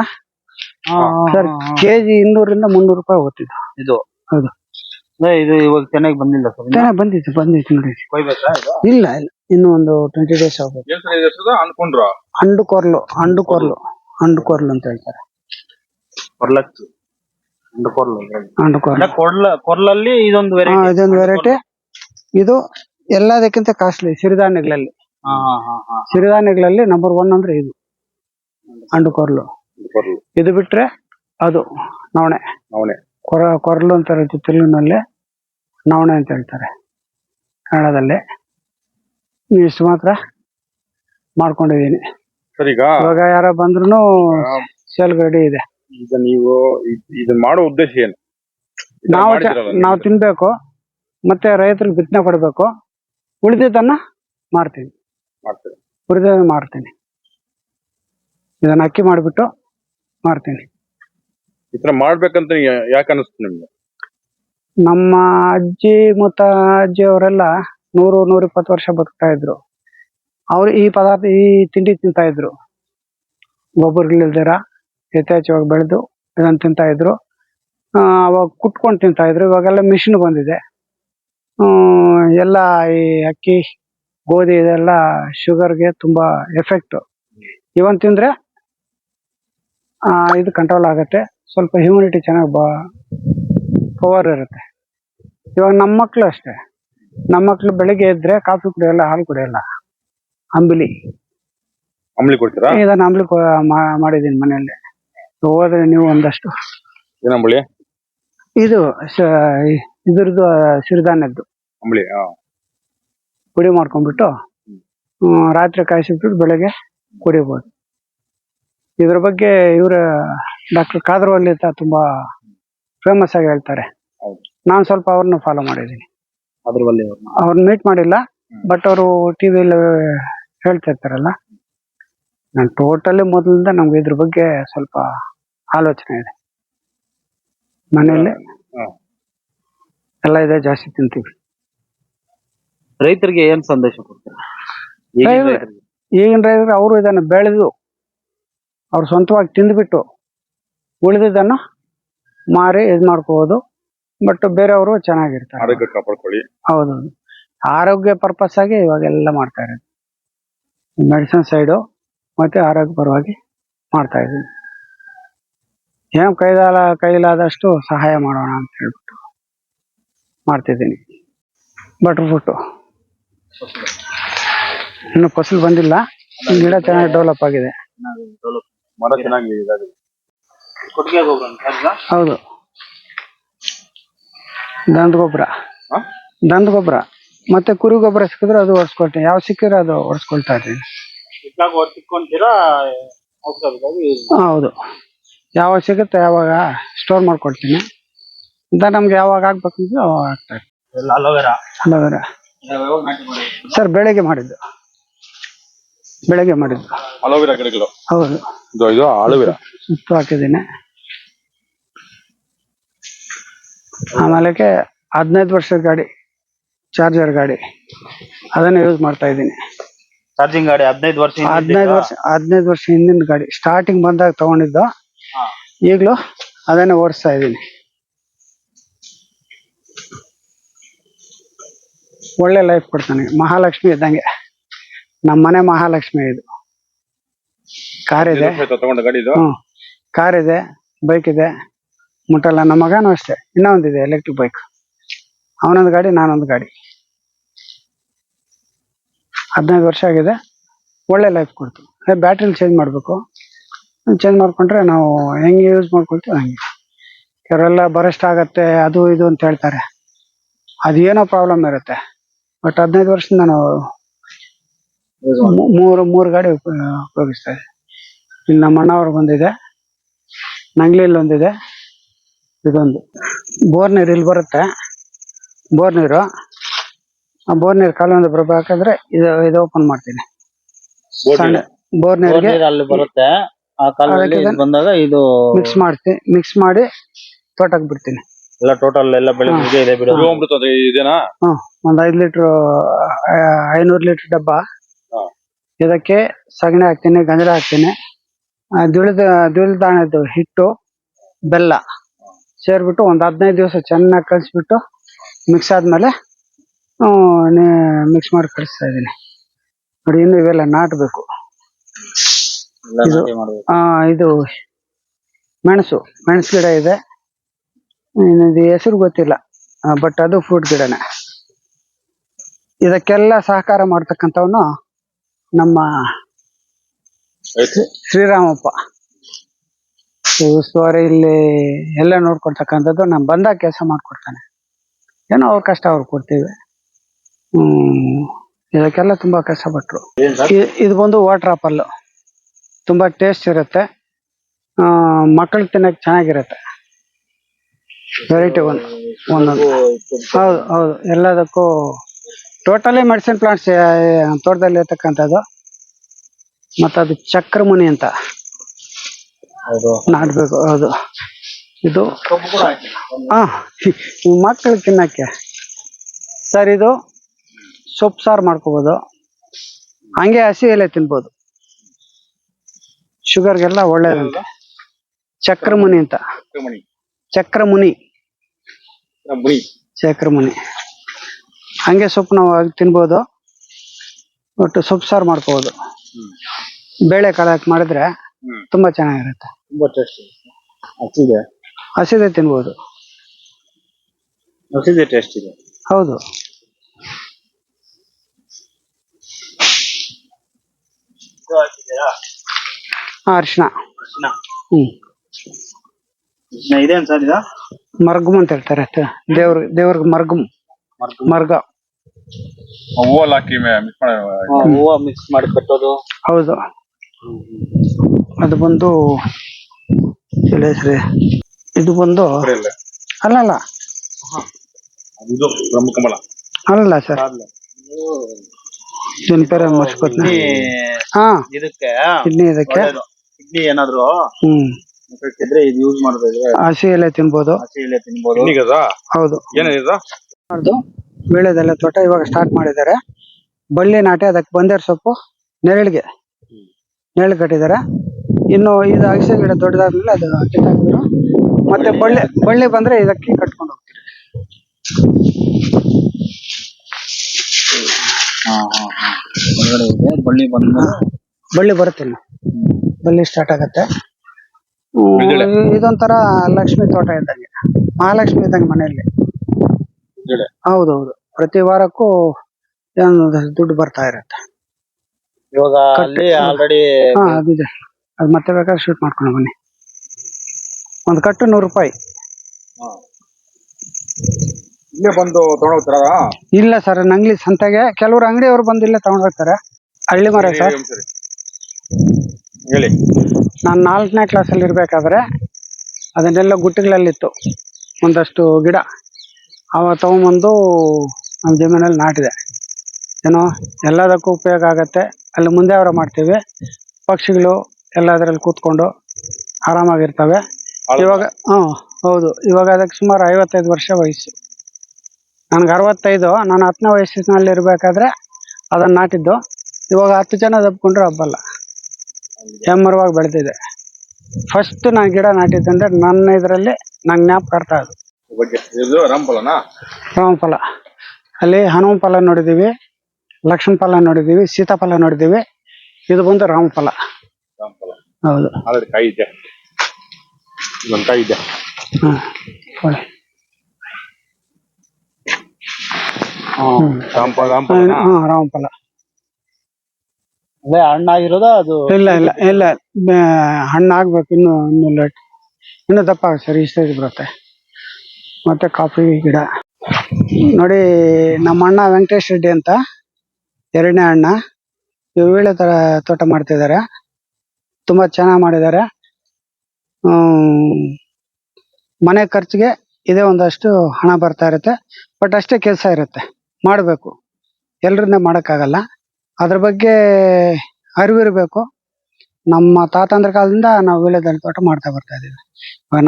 ಸರ್ ಕೆಜಿ ಇನ್ನೂರಿಂದ ಮುನ್ನೂರು ರೂಪಾಯಿ ಹೋಗ್ತಿದ್ದು ಇದು? ಹೌದು. ಇದು ಇವಾಗ ಚೆನ್ನಾಗಿ ಬಂದಿಲ್ಲ ಸರ್ ಚೆನ್ನಾಗಿ ಬಂದಿತ್ತು ಬಂದಿತ್ತು ನೋಡಿ ಕೊಯ್ಬೇಕಾ ಇದು? ಇಲ್ಲ ಇಲ್ಲ. ಇನ್ನು ಒಂದು ಟ್ವೆಂಟಿ ಡೇಸ್ ಆಗ್ಬೇಕು ಏನ್ ಸರ್ ಹೆಸರು ಅನ್ಕೊಂಡ್ರ? ಅಂಡು ಕೊರ್ಲು ಹಂಡು ಕೊರ್ಲು ಅಂಡು ಕೊರ್ಲು ಅಂತ ಹೇಳ್ತಾರೆ ಕೊರ್ಲಕ್ಕಿ ಹಂಡು ಕೊರ್ಲು ಕೊರ್ಲ ಕೊರ್ಲಲ್ಲಿ ಇದೊಂದು ಹಾ, ವೆರೈಟಿ ಇದೊಂದು ವೆರೈಟಿ ಇದು ಎಲ್ಲದಕ್ಕಿಂತ ಕಾಸ್ಟ್ಲಿ ಸಿರಿಧಾನ್ಯಗಳಲ್ಲಿ. ಹಾ ಹಾ ಹಾ ಹಾ. ಸಿರಿಧಾನ್ಯಗಳಲ್ಲಿ ನಂಬರ್ ಒನ್ ಅಂದ್ರೆ ಇದು. ಅಂಡು ಕೊರ್ಲು ಕೊರ್ಲು ಇದು ಬಿಟ್ರೆ ಅದು ನವಣೆ. ನವಣೆ. ಕೊರ ಕೊರಲು ಅಂತ ಇರುತ್ತೆ ತೆಲುಗಿನಲ್ಲಿ ನವಣೆ ಅಂತ ಹೇಳ್ತಾರೆ. ಕನ್ನಡದಲ್ಲಿ. ಇಷ್ಟು ಮಾತ್ರ ಮಾಡ್ಕೊಂಡಿದೀನಿ ಸರ್ ಈಗ ಇವಾಗ ಯಾರ ಬಂದ್ರು ಸೇಲ್ ರೆಡಿ ಇದೆ. ಈಗ ನೀವು ಇದ್- ಇದನ್ನ ಮಾಡೋ ಉದ್ದೇಶ ಏನು? ನಾವು ನಾವು? ತಿನ್ಬೇಕು. ಮತ್ತೆ ರೈತರಿಗೆ ಬಿತ್ತನೆ ಕೊಡಬೇಕು. ಉಳಿದಿದ್ದನ್ನ ಮಾರ್ತೀನಿ ಉಳಿದ ಮಾಡ್ತೀನಿ ಮಾರ್ತೀನಿ. ಇದನ್ನ ಅಕ್ಕಿ ಮಾಡಿಬಿಟ್ಟು ಮಾರ್ತೀನಿ. ಈ ತರ ಮಾಡ್ಬೇಕಂತ ಯಾಕೆ ಅನಿಸ್ತು ನಿಮ್ಗೆ? ನಮ್ಮ ಅಜ್ಜಿ ಮುತ್ತ ಅಜ್ಜಿ ಅವರೆಲ್ಲ ನೂರು ನೂರ ಇಪ್ಪತ್ತು ವರ್ಷ ಬದುಕ್ತಾ ಇದ್ರು. ಅವ್ರು ಈ ಪದಾರ್ಥ, ಈ ತಿಂಡಿ ತಿಂತಾ ಇದ್ರು. ಗೊಬ್ಬರಗಳಿಲ್ದಿರ ಯಥೇಚ್ಛವಾಗಿ ಬೆಳೆದು ಇದನ್ನ ತಿಂತಾ ಇದ್ರು. ಅವಾಗ ಕುಟ್ಕೊಂಡು ತಿಂತಾ ಇದ್ರು. ಇವಾಗೆಲ್ಲ ಮಿಷಿನ್ ಬಂದಿದೆ. ಎಲ್ಲ ಈ ಅಕ್ಕಿ, ಗೋಧಿ ಇದೆಲ್ಲ ಶುಗರ್ಗೆ ತುಂಬಾ ಎಫೆಕ್ಟ್. ಇವನ್ ತಿಂದ್ರೆ ಇದು ಕಂಟ್ರೋಲ್ ಆಗುತ್ತೆ. ಸ್ವಲ್ಪ ಹ್ಯೂಮಿನಿಟಿ ಚೆನ್ನಾಗಿ ಬಾ ಪವರ್ ಇರುತ್ತೆ. ಇವಾಗ ನಮ್ಮ ಮಕ್ಕಳು ಅಷ್ಟೇ. ನಮ್ಮ ಮಕ್ಳು ಬೆಳಿಗ್ಗೆ ಎದ್ರೆ ಕಾಫಿ ಕುಡಿಯಲ್ಲ ಹಾಲು ಕುಡಿಯಲ್ಲ. ಅಂಬಿಲಿ. ಅಂಬಲಿ ಕೊಡ್ತೀರಾ? ಇದನ್ನ ಅಂಬ್ಲಿ ಕೊ- ಮಾ- ಮಾಡಿದೀನಿ ಮನೆಯಲ್ಲಿ. ಹೋದ್ರೆ ನೀವು ಒಂದಷ್ಟು. ಏನಂಬಳಿ ಇದು ಇದರದು ಇದ್ರದ್ದು ಸಿರಿಧಾನ್ಯದ್ದು. ಅಂಬಳಿ ಹಾ ಪುಡಿ ಮಾಡ್ಕೊಂಡ್ಬಿಟ್ಟು ಹ್ಮ್, ರಾತ್ರಿ ಕಾಯಿಸಿಬಿಟ್ಟು ಬೆಳಗ್ಗೆ ಕುಡಿಬೋದು. ಇದ್ರ ಬಗ್ಗೆ ಇವರ ಡಾಕ್ಟರ್ ಕಾದರ್ವಲ್ಲಿ ತುಂಬಾ ಫೇಮಸ್ ಆಗಿ ಹೇಳ್ತಾರೆ. ಹೌದು. ನಾನು ಸ್ವಲ್ಪ ಅವ್ರನ್ನ ಫಾಲೋ ಮಾಡಿದ್ದೀನಿ. ಅದ್ರಲ್ಲಿ ಅವ್ರನ್ನ ಮೀಟ್ ಮಾಡಿಲ್ಲ ಬಟ್ ಅವರು ಟಿವಿಲಿ ಹೇಳ್ತಾ ಇರ್ತಾರಲ್ಲ. ನಾನು ಟೋಟಲಿ ಮೊದಲಿಂದ ನಮ್ಗೆ ಇದ್ರ ಬಗ್ಗೆ ಸ್ವಲ್ಪ ಆಲೋಚನೆ ಇದೆ. ಮನೆಯಲ್ಲಿ ಹಾ. ಎಲ್ಲ ಇದೆ ಜಾಸ್ತಿ ತಿಂತೀವಿ. ರೈತರಿಗೆ ಏನ್ ಸಂದೇಶ ಕೊಡ್ತಾರೆ? ಈಗಿನ ರೈತ- ರೈತರಿಗೆ. ಈಗಿನ ರೈತರು ಅವರು ಇದನ್ನ ಬೆಳೆದು ಅವ್ರು ಸ್ವಂತವಾಗಿ ತಿಂದ್ಬಿಟ್ಟು ಉಳಿದಿದ್ದನ್ನು ಮಾರಿ ಇದು ಮಾಡ್ಕೋಬಹುದು ಬಟ್ ಬೇರೆಯವರು ಚೆನ್ನಾಗಿರ್ತಾರೆ. ಆರೋಗ್ಯ ಕಾಪಾಡ್ಕೊಳ್ಳಿ. ಹೌದು. ಆರೋಗ್ಯ ಪರ್ಪಸ್ ಆಗಿ ಇವಾಗೆಲ್ಲ ಮಾಡ್ತಾ ಇರೋದು. ಮೆಡಿಸಿನ್ ಸೈಡು ಮತ್ತೆ ಆರೋಗ್ಯ ಪರವಾಗಿ ಮಾಡ್ತಾ ಇದ್ದೀನಿ. ಏನ್ ಕೈಲಾದ ಕೈಲಾದಷ್ಟು ಸಹಾಯ ಮಾಡೋಣ ಅಂತ ಹೇಳ್ಬಿಟ್ಟು ಮಾಡ್ತಿದ್ದೀನಿ. ಬಟರ್ ಫ್ರೂಟು ಇನ್ನು ಫಸಲು ಬಂದಿಲ್ಲ. ಗಿಡ ಚೆನ್ನಾಗಿ ಡೆವಲಪ್ ಆಗಿದೆ. ಮರ ಚೆನ್ನಾಗಿ ಇದಾಗಿದೆ. ಕೊಟ್ಟಿಗೆ ಗೊಬ್ಬರ ಹೌದು. ದನದ ಗೊಬ್ಬರ? ದನದ ಗೊಬ್ಬರ. ಮತ್ತೆ ಕುರಿ ಗೊಬ್ಬರ ಸಿಕ್ಕಿದ್ರೆ ಅದು ಹೊಡ್ಸ್ಕೊಳ್ತೀನಿ ಯಾವ ಸಿಕ್ಕಿದ್ರೆ ಅದು ಹೊಡ್ಸ್ಕೊಳ್ತಾ ಇದ್ದೀನಿ. ಹೌದು. ಯಾವಾಗ ಸಿಗುತ್ತೆ ಯಾವಾಗ ಸ್ಟೋರ್ ಮಾಡ್ಕೊಳ್ತೀನಿ ಅಂತ ನಮ್ಗೆ ಯಾವಾಗ ಆಗ್ಬೇಕಂದ್ರೆ ಅವಾಗ ಆಗ್ತಾ ಅಲೋವೆರಾ. ಅಲೋವೆರಾ. ಸರ್ ಬೆಳಿಗ್ಗೆ ಮಾಡಿದ್ದು. ಬೆಳಗ್ಗೆ ಮಾಡಿದ್ದು. ಅಲೋವೆರಾ ಗಿಡಗಳು? ಹೌದು. ಇದು ಇದು ಅಲೋವೆರಾ? ಸುತ್ತು ಹಾಕಿದ್ದೀನಿ. ಆಮೇಲೆ ಹದಿನೈದು ವರ್ಷದ ಗಾಡಿ ಚಾರ್ಜರ್ ಗಾಡಿ. ಅದನ್ನ ಯೂಸ್ ಮಾಡ್ತಾ ಇದ್ದೀನಿ. ಚಾರ್ಜಿಂಗ್ ಗಾಡಿ ಹದಿನೈದು ವರ್ಷ ಹಿಂದೆ ಹದಿನೈದು? ವರ್ಷ ಹದಿನೈದು ವರ್ಷ ಹಿಂದಿನ ಗಾಡಿ. ಸ್ಟಾರ್ಟಿಂಗ್ ಬಂದಾಗ ತಗೊಂಡಿದ್ದು. ಈಗಲೂ ಅದನ್ನೇ ಓಡಿಸ್ತಾ ಇದ್ದೀನಿ. ಒಳ್ಳೆ ಲೈಫ್ ಕೊಡ್ತಾನೆ. ಮಹಾಲಕ್ಷ್ಮಿ ಇದ್ದಂಗೆ. ನಮ್ಮ ಮನೆ ಮಹಾಲಕ್ಷ್ಮಿ ಇದು. ಕಾರ್ ಇದೆ. ಆಯ್ತಾ ತಗೊಂಡ ಗಾಡಿ ಇದು? ಹ್ಮ್. ಕಾರ್ ಇದೆ ಬೈಕ್ ಇದೆ ಮುಟ್ಟಲ್ಲ. ನಮ್ಮ ಮಗನೂ ಅಷ್ಟೇ. ಇನ್ನೊಂದಿದೆ ಎಲೆಕ್ಟ್ರಿಕ್ ಬೈಕ್ ಅವನೊಂದು ಗಾಡಿ ನಾನೊಂದು ಗಾಡಿ. ಹದಿನೈದು ವರ್ಷ ಆಗಿದೆ. ಒಳ್ಳೆ ಲೈಫ್ ಕೊಡ್ತು. ಬ್ಯಾಟ್ರಿಲಿ ಚೇಂಜ್ ಮಾಡಬೇಕು. ಚೇಂಜ್ ಮಾಡ್ಕೊಂಡ್ರೆ ನಾವು ಹೆಂಗೆ ಯೂಸ್ ಮಾಡ್ಕೊಳ್ತೀವಿ ಹಂಗೆ. ಕೆಲವೆಲ್ಲ ಬರಷ್ಟ ಆಗತ್ತೆ ಅದು ಇದು ಅಂತ ಹೇಳ್ತಾರೆ. ಅದೇನೋ ಪ್ರಾಬ್ಲಮ್ ಇರುತ್ತೆ. ಬಟ್ ಹದಿನೈದು ವರ್ಷದಿಂದ ನಾವು ಮೂರು ಮೂರು ಗಾಡಿ ಉಪಯೋಗಿಸ್ತಾರೆ ಉಪಯೋಗಿಸ್ತಾ ಇದೆ ಇಲ್ಲಿ ನಮ್ಮ ಅಣ್ಣವ್ರಿಗೆ ಒಂದಿದೆ ನಂಗ್ಲಿಲ್ ಒಂದಿದೆ ಇದೊಂದು. ಬೋರ್ ನೀರು ಇಲ್ಲಿ ಬರುತ್ತೆ ಬೋರ್ ನೀರು. ಆ ಬೋರ್ ನೀರು ಕಾಲುವೆ ಹಾಕಿದ್ರೆ ಇದು ಇದು ಓಪನ್ ಮಾಡ್ತೀನಿ. ಬೋರ್ ನೀರಿಗೆ ನೀರು ಅಲ್ಲಿ ಬರುತ್ತೆ ಆ ಬಂದಾಗ ಇದು ಮಿಕ್ಸ್ ಮಾಡ್ತೀನಿ ಮಿಕ್ಸ್ ಮಾಡಿ ತೋಟಕ್ಕೆ ಬಿಡ್ತೀನಿ. ಎಲ್ಲ ಟೋಟಲ್ ಎಲ್ಲ ಬೆಳೆ ಇದೆ ಬಿಡೋದು ಒಂದ್ ಐದ್ ಲೀಟರ್ ಐನೂರು ಲೀಟರ್ ಡಬ್ಬ. ಇದಕ್ಕೆ ಸಗಣಿ ಹಾಕ್ತೀನಿ ಗಂಜಲ ಹಾಕ್ತೀನಿ. ಆ, ದುಳಿದ ದುಳಿದಾಣದ್ದು ಹಿಟ್ಟು ಬೆಲ್ಲ ಸೇರ್ಬಿಟ್ಟು ಒಂದು ಹದಿನೈದು ದಿವಸ ಚೆನ್ನಾಗಿ ಕಲಿಸ್ಬಿಟ್ಟು ಮಿಕ್ಸ್ ಆದ್ಮೇಲೆ ಮಿಕ್ಸ್ ಮಾಡಿ ಕಳಿಸ್ತಾ ಇದ್ದೀನಿ. ನೋಡಿ ಇನ್ನು ಇವೆಲ್ಲ ನಾಟಬೇಕು. ಇದು ಆ ಇದು ಮೆಣಸು ಮೆಣಸು ಗಿಡ ಇದೆ. ಇನ್ನೊಂದು ಇದು ಹೆಸರು ಗೊತ್ತಿಲ್ಲ ಬಟ್ ಅದು ಫ್ರೂಟ್ ಗಿಡನೇ. ಇದಕ್ಕೆಲ್ಲ ಸಹಕಾರ ಮಾಡ್ತಕ್ಕಂಥವನು ನಮ್ಮ ಶ್ರೀರಾಮಪ್ಪ. ಉಸ್ತುವಾರಿ ಇಲ್ಲಿ ಎಲ್ಲ ನೋಡ್ಕೊಳ್ತಕ್ಕಂಥದ್ದು ನಾನು ಬಂದಾಗ ಕೆಲಸ ಮಾಡ್ಕೊಡ್ತಾನೆ. ಏನೋ ಅವ್ರ ಕಷ್ಟ ಅವ್ರು ಕೊಡ್ತೀವಿ. ಹ್ಮ್ ಇದಕ್ಕೆಲ್ಲ ತುಂಬಾ ಕಷ್ಟಪಟ್ರು ಇ- ಇದು ಬಂದು ವಾಟರ್ ಆಪಲ್ ತುಂಬಾ ಟೇಸ್ಟ್ ಇರುತ್ತೆ. ಮಕ್ಕಳಿಗೆ ತಿನ್ನಕ್ಕೆ ಚೆನ್ನಾಗಿರುತ್ತೆ. ವೆರೈಟಿ ಒಂದು ಒಂದೊಂದು. ಹೌದು ಹೌದು. ಎಲ್ಲದಕ್ಕೂ ಟೋಟಲಿ ಮೆಡಿಸಿನ್ ಪ್ಲಾಂಟ್ಸ್ ತೋಟದಲ್ಲಿ ಇರ್ತಕ್ಕಂಥದ್ದು. ಮತ್ತೆ ಅದು ಚಕ್ರಮುನಿ ಅಂತ. ನಾಡ್ಬೇಕು ಹೌದು. ಇದು ಹಾ ಮಕ್ಕಳು ತಿನ್ನಕ್ಕೆ. ಸರ್ ಇದು ಸೊಪ್ಪು ಸಾರು ಮಾಡ್ಕೋಬೋದು. ಹಂಗೆ ಹಸಿ ಎಲೆ ತಿನ್ಬೋದು. ಶುಗರ್ಗೆಲ್ಲ ಒಳ್ಳೇದಂತೆ. ಚಕ್ರಮುನಿ ಅಂತ. ಚಕ್ರ ಚಕ್ರಮುನಿ. ಚಕ್ರ ಚಕ್ರಮುನಿ. ಹಂಗೆ ಸೊಪ್ಪು ನಾವು ತಿನ್ಬೋದು. ಒಟ್ಟು ಸೊಪ್ಪು ಸಾರು ಮಾಡ್ಕೋಬೋದು. ಬೇಳೆ ಕಾಳು ಹಾಕಿ ಮಾಡಿದ್ರೆ ತುಂಬಾ ಚೆನ್ನಾಗಿರುತ್ತೆ. ತುಂಬಾ ಟೇಸ್ಟ್ ಹಸಿದೆ? ತಿನ್ಬಹುದು ತಿನ್ಬೋದು. ಹಸಿದೆ ಟೇಸ್ಟ್ ಇದೆ. ಹೌದು. ಅರ್ಶಿನ ಹ್ಮ್. ಇದೇನ್ ಸರ್ ಇದು ಮರ್ಗಮ್ ಅಂತ ಹೇಳ್ತಾರೆ ದೇವ್ರ ದೇವ್ರಿಗೆ ಮರ್ಗಮ್. ಮರ್ಗ. ಹೂವಲ್ಲಿ ಹಾಕಿ ಮಿಕ್ಸ್ ಮಾಡಿ ಹೂವ ಮಿಕ್ಸ್ ಮಾಡಿ ಕಟ್ಟೋದು. ಹೌದು. ಅದು ಬಂದು ಹೆಸ್ರು? ಇದು ಬಂದು. ಅಲ್ಲ ಅಲ್ಲ ಇದು ಬ್ರಹ್ಮಕಮಲ ಅಲ್ಲ ಸರ್. ಹಾ. ಇದಕ್ಕೆ? ಕಿಡ್ನಿ ಇದಕ್ಕೆ? ಕಿಡ್ನಿ ಏನಾದ್ರು? ಹ್ಮ್. ಇದ್ರೆ ಇದು ಯೂಸ್ ಮಾಡ್ತಾ ಇದ್ರೆ. ಹಸಿ ಎಲೆ ತಿನ್ಬೋದು. ಹಸಿ ಎಲೆ ತಿನ್ಬೋದು. ಹೌದು. ಹೌದು ಮಾಡ್ದು ವೀಳ್ಯದೆಲೆ ತೋಟ ಇವಾಗ ಸ್ಟಾರ್ಟ್ ಮಾಡಿದ್ದಾರೆ. ಬಳ್ಳಿ ನಾಟಿ ಅದಕ್ಕೆ ಬಂದೇರ್ ಸೊಪ್ಪು ನೆರಳಿಗೆ. ನೆರಳು ಕಟ್ಟಿದ್ದಾರೆ. ಇನ್ನು ಇದು ಅಗಸೆ ಗಿಡ ದೊಡ್ಡದಾದ್ಮೇಲೆ ಅದು ಕಿತ್ತಾಕಿದ್ರು ಮತ್ತೆ ಬಳ್ಳಿ ಬಳ್ಳಿ ಬಂದ್ರೆ ಇದಕ್ಕೆ ಕಟ್ಕೊಂಡು ಹೋಗ್ತೀರಿ ಒಳಗಡೆ ಇದೆ ಬಳ್ಳಿ ಬಳ್ಳಿ ಬರುತ್ತೆ ಇನ್ನು. ಬಳ್ಳಿ ಸ್ಟಾರ್ಟ್ ಆಗತ್ತೆ. ಇದೊಂಥರ ಲಕ್ಷ್ಮಿ ತೋಟ ಇದ್ದಂಗೆ. ಮಹಾಲಕ್ಷ್ಮಿ ಇದ್ದಂಗೆ ಮನೆಯಲ್ಲಿ. ಹೌದೌದು. ಪ್ರತಿ ವಾರಕ್ಕೂ ದುಡ್ಡು ಬರ್ತಾ ಇರತ್ತೆ. ಇವಾಗ ಅಲ್ಲಿ ಆಲ್ರೆಡಿ ಹಾ ಅದಿದೆ ಅದು ಮತ್ತೆ ಬೇಕಾದ್ರೆ ಶೂಟ್ ಮಾಡ್ಕೊಂಡು ಬನ್ನಿ. ಒಂದು ಕಟ್ಟು ನೂರು ರೂಪಾಯಿ. ಇಲ್ಲೇ ಬಂದು ತಗೊಂಡೋಗ್ತಾರ ಇಲ್ಲ ಸರ್ ನಂಗ್ಲಿ ಸಂತೆಗೆ. ಕೆಲವರು ಅಂಗಡಿಯವರು ಬಂದು ಇಲ್ಲೇ ತಗೊಂಡ್ ಹೋಗ್ತಾರೆ. ಹಳ್ಳಿ ಮರ ಸರ್ ಸರಿ. ಹೇಳಿ ನಾನು ನಾಲ್ಕನೇ ಕ್ಲಾಸಲ್ಲಿ ಇರ್ಬೇಕಾದ್ರೆ ಅದನ್ನೆಲ್ಲ ಗುಟ್ಟುಗಳಲ್ಲಿತ್ತು. ಒಂದಷ್ಟು ಗಿಡ. ಅವ ತಗೊಂಬಂದು ನಮ್ಮ ಜಮೀನಲ್ಲಿ ನಾಟಿದೆ. ಏನೋ ಎಲ್ಲದಕ್ಕೂ ಉಪಯೋಗ ಆಗುತ್ತೆ. ಅಲ್ಲಿ ಮುಂದೆ ಅವರ ಮಾಡ್ತೀವಿ. ಪಕ್ಷಿಗಳು ಎಲ್ಲ ಅದರಲ್ಲಿ ಕೂತ್ಕೊಂಡು ಆರಾಮಾಗಿರ್ತವೆ. ಇವಾಗ ಹ್ಞೂ ಹೌದು. ಇವಾಗ ಅದಕ್ಕೆ ಸುಮಾರು ಐವತ್ತೈದು ವರ್ಷ ವಯಸ್ಸು. ನನಗೆ ಅರವತ್ತೈದು ನಾನು ಹತ್ತನೇ ವಯಸ್ಸಿನಲ್ಲಿ ಇರಬೇಕಾದ್ರೆ ಅದನ್ನು ನಾಟಿದ್ದು. ಇವಾಗ ಹತ್ತು ಜನ ದಬ್ಕೊಂಡ್ರೆ ಹಬ್ಬಲ್ಲ. ಹೆಮ್ಮರವಾಗಿ ಬೆಳೆದಿದೆ. ಫಸ್ಟ್ ನಾನು ಗಿಡ ನಾಟಿದ್ದಂದ್ರೆ ನನ್ನ ಇದರಲ್ಲಿ ನಂಗೆ ಜ್ಞಾಪಕ ಅರ್ಥ ಅದು ಬಗ್ಗೆ ಇದು ರಾಮಫಲನಾ? ರಾಮಫಲ. ಅಲ್ಲಿ ಹನುಮ ಫಲ ನೋಡಿದ್ದೀವಿ ಲಕ್ಷ್ಮಣ ಫಲ ನೋಡಿದ್ದೀವಿ ಸೀತಾಫಲ ನೋಡಿದ್ದೀವಿ ಇದು ಬಂದು ರಾಮಫಲ. ರಾಮಫಲ. ಹೌದು. ಆಲ್ರೆಡಿ ಕಾಯಿ ಇದೆ. ಇದೊಂದು ಕಾಯಿ ಇದೆ. ಹಾಂ ಒಳ್ಳೆ ರಾಮಫಲ ರಾಮಫಲ ಹಾಂ ರಾಮಫಲ. ಅದೇ ಹಣ್ಣಾಗಿರೋದ ಅದು? ಇಲ್ಲ ಇಲ್ಲ ಇಲ್ಲ. ಹಣ್ಣಾಗ್ಬೇಕು ಇನ್ನು ಇನ್ನು ಲೇಟ್. ಇನ್ನು ದಪ್ಪ ಸರಿ ಸರ್ ಈ ಬರುತ್ತೆ. ಮತ್ತೆ ಕಾಫಿ ಗಿಡ. ನೋಡಿ ನಮ್ಮ ಅಣ್ಣ ವೆಂಕಟೇಶ್ ರೆಡ್ಡಿ ಅಂತ, ಎರಡನೇ ಅಣ್ಣ. ಇವ್ರು ತರ ತೋಟ ಮಾಡ್ತಿದ್ದಾರೆ. ತುಂಬಾ ಚೆನ್ನಾಗಿ ಮಾಡಿದ್ದಾರೆ. ಮನೆ ಖರ್ಚಿಗೆ ಇದೇ ಒಂದಷ್ಟು ಹಣ ಬರ್ತಾ ಇರುತ್ತೆ. ಬಟ್ ಅಷ್ಟೇ ಕೆಲಸ ಇರುತ್ತೆ. ಮಾಡಬೇಕು. ಎಲ್ರಿಂದ ಮಾಡೋಕ್ಕಾಗಲ್ಲ. ಅದ್ರ ಬಗ್ಗೆ ಅರಿವಿರಬೇಕು ನಮ್ಮ ತಾತಂದ್ರ ಕಾಲದಿಂದ ನಾವು ವೀಳ್ಯದೆಲೆ ತೋಟ ಮಾಡ್ತಾ ಬರ್ತಾ ಇದ್ದೀವಿ.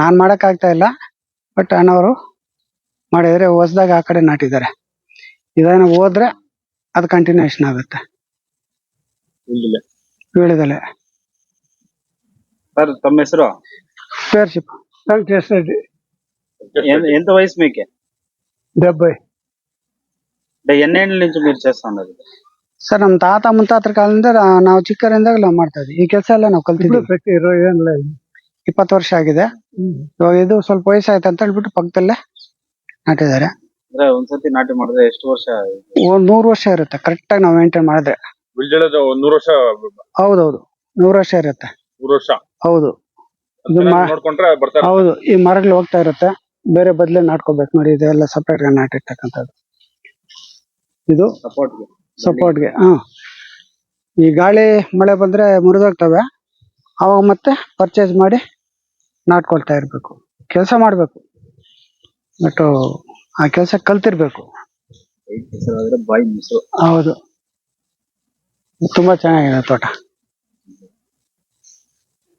ನಾನು ಮಾಡೋಕ್ಕಾಗ್ತಾ ಇಲ್ಲ. ಬಟ್ ಅಣ್ಣವರು ಮಾಡಿದರೆ ಹೊಸದಾಗಿ ಆ ಕಡೆ ನಾಟಿದ್ದಾರೆ ಇದನ್ನು ಹೋದ್ರೆ ಅದು ಕಂಟಿನ್ಯೂಷನ್ ಆಗುತ್ತೆ ಇಲ್ಲಿಲ್ಲ ವೀಳ್ಯದೆಲೆ సార్ తమ ಹೆಸರು ಪೇರ್ಶಿಪ್ ವೆಂಕಟೇಶ್ ರೆಡ್ಡಿ ఎన్- ఎంత వయసు మీకే ಡಬ್ಬೈ అంటే ఎన్నేళ్ళ నుంచి మీరు చేస్తా ఉన్నారు ఇది? ಸರ್ ನಮ್ಮ ತಾತ ಮುತ್ತಾತರ ಕಾಲದಿಂದ ನಾವು ಚಿಕ್ಕರಿಂದಾಗ ನಾವು ಮಾಡ್ತಾ ಇದ್ವಿ ಈ ಕೆಲಸ ಎಲ್ಲ ನಾವು ಕಲ್ತಿದ್ವಿ ಇಪ್ಪತ್ತು ವರ್ಷ ಆಗಿದೆ. ಇವಾಗ ಇದು ಸ್ವಲ್ಪ ವಯಸ್ಸಾಯ್ತು ಅಂತ ಹೇಳ್ಬಿಟ್ಟು ಪಕ್ಕದಲ್ಲೇ ನಾಟಿದ್ದಾರೆ. ಅಂದ್ರೆ ಒಂದ್ಸತಿ ನಾಟಿ ಮಾಡಿದ್ರೆ ಎಷ್ಟು ವರ್ಷ ಒಂದ್ ನೂರು ವರ್ಷ ಇರುತ್ತೆ. ಕರೆಕ್ಟಾಗಿ ನಾವು ಮೇಂಟೈನ್ ಮಾಡಿದ್ರೆ. ಬಿಲ್ಜಳದ ನೂರು ವರ್ಷ ಹೌದೌದು. ನೂರು ವರ್ಷ ಇರುತ್ತೆ. ವರ್ಷ. ಹೌದು. ಇದು ಮಾ- ನೋಡ್ಕೊಂಡ್ರೆ ಬರ್ತಾರೆ ಹೌದು. ಈ ಮರಗಳು ಹೋಗ್ತಾ ಇರುತ್ತೆ. ಬೇರೆ ಬದ್ಲೆ ನಾಟ್ಕೋಬೇಕು ನೋಡಿ. ಇದೆಲ್ಲ ಸಪ್ರೇಟ್ಗೆ ನಾಟಿರ್ತಕ್ಕಂಥದ್ದು. ಇದು ಸಪೋರ್ಟ್ಗೆ ಸಪೋರ್ಟ್ಗೆ ಹಾ ಈ ಗಾಳಿ ಮಳೆ ಬಂದ್ರೆ ಮುರಿದೋಗ್ತವೆ. ಅವಾಗ ಮತ್ತೆ ಪರ್ಚೇಸ್ ಮಾಡಿ ನಾಟ್ಕೊಳ್ತಾ ಇರಬೇಕು. ಕೆಲಸ ಮಾಡ್ಬೇಕು. ಬಟ್ ಆ ಕೆಲಸ ಕಲ್ತಿರ್ಬೇಕು. ಬಾಯಿ ಮೊಸರು ಹೌದು. ತುಂಬಾ ಚೆನ್ನಾಗಿದೆ ತೋಟ.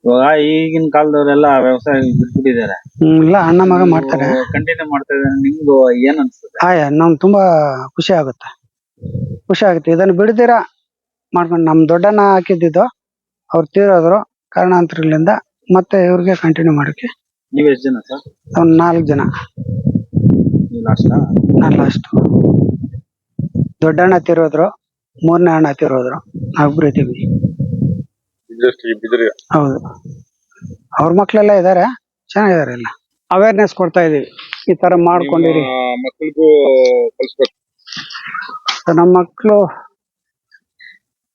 ಇವಾಗ ಈಗಿನ ಕಾಲದವರೆಲ್ಲ ವ್ಯವಸಾಯ ಬಿಟ್ಬಿಟ್ಟಿದ್ದಾರೆ. ಹ್ಮ್, ಇಲ್ಲ ಅಣ್ಣ ಮಗ ಮಾಡ್ತಾರೆ. ಕಂಟಿನ್ಯೂ ಮಾಡ್ತಾ ಇದ್ದಾರೆ. ಏನ್ ಅನ್ಸುತ್ತೆ? ಆಯ ನಮ್ ತುಂಬಾ ಖುಷಿ ಆಗುತ್ತೆ. ಖುಷಿ ಆಗುತ್ತೆ. ಇದನ್ನ ಬಿಡದಿರ ಮಾಡ್ಕೊಂಡು ನಮ್ ದೊಡ್ಡಣ್ಣ ಹಾಕಿದ್ದಿದ್ದು ಅವ್ರು ತೀರೋದ್ರು ಕಾರಣಾಂತರಗಳಿಂದ ಮತ್ತೆ ಇವ್ರಿಗೆ ಕಂಟಿನ್ಯೂ ಮಾಡಕ್ಕೆ ನೀವು ಎಷ್ಟ್ ಜನ ಸರ್? ಒಂದ್ ನಾಲ್ಕು ಜನ. ನೀವು ಲಾಸ್ಟ್ ನಾನು ಲಾಸ್ಟ್ ದೊಡ್ಡಣ್ಣ ತೀರೋದ್ರು ಮೂರನೇ ಅಣ್ಣ ತಿರೋದ್ರು ನಾವಿಬ್ರು ಇದ್ದೀವಿ. ಬಿದ್ರಿ. ಹೌದು. ಅವ್ರ ಮಕ್ಳೆಲ್ಲ ಇದಾರೆ ಚೆನ್ನಾಗಿದ್ದಾರೆ ಎಲ್ಲ. ಅವೇರ್ನೆಸ್ ಕೊಡ್ತಾ ಇದೀವಿ. ಈ ತರ ಮಾಡ್ಕೊಂಡಿರಿ. ಮಕ್ಕಳಿಗೂ ಕಲಿಸ್ಬೇಕು ನಮ್ಮ ಮಕ್ಕಳು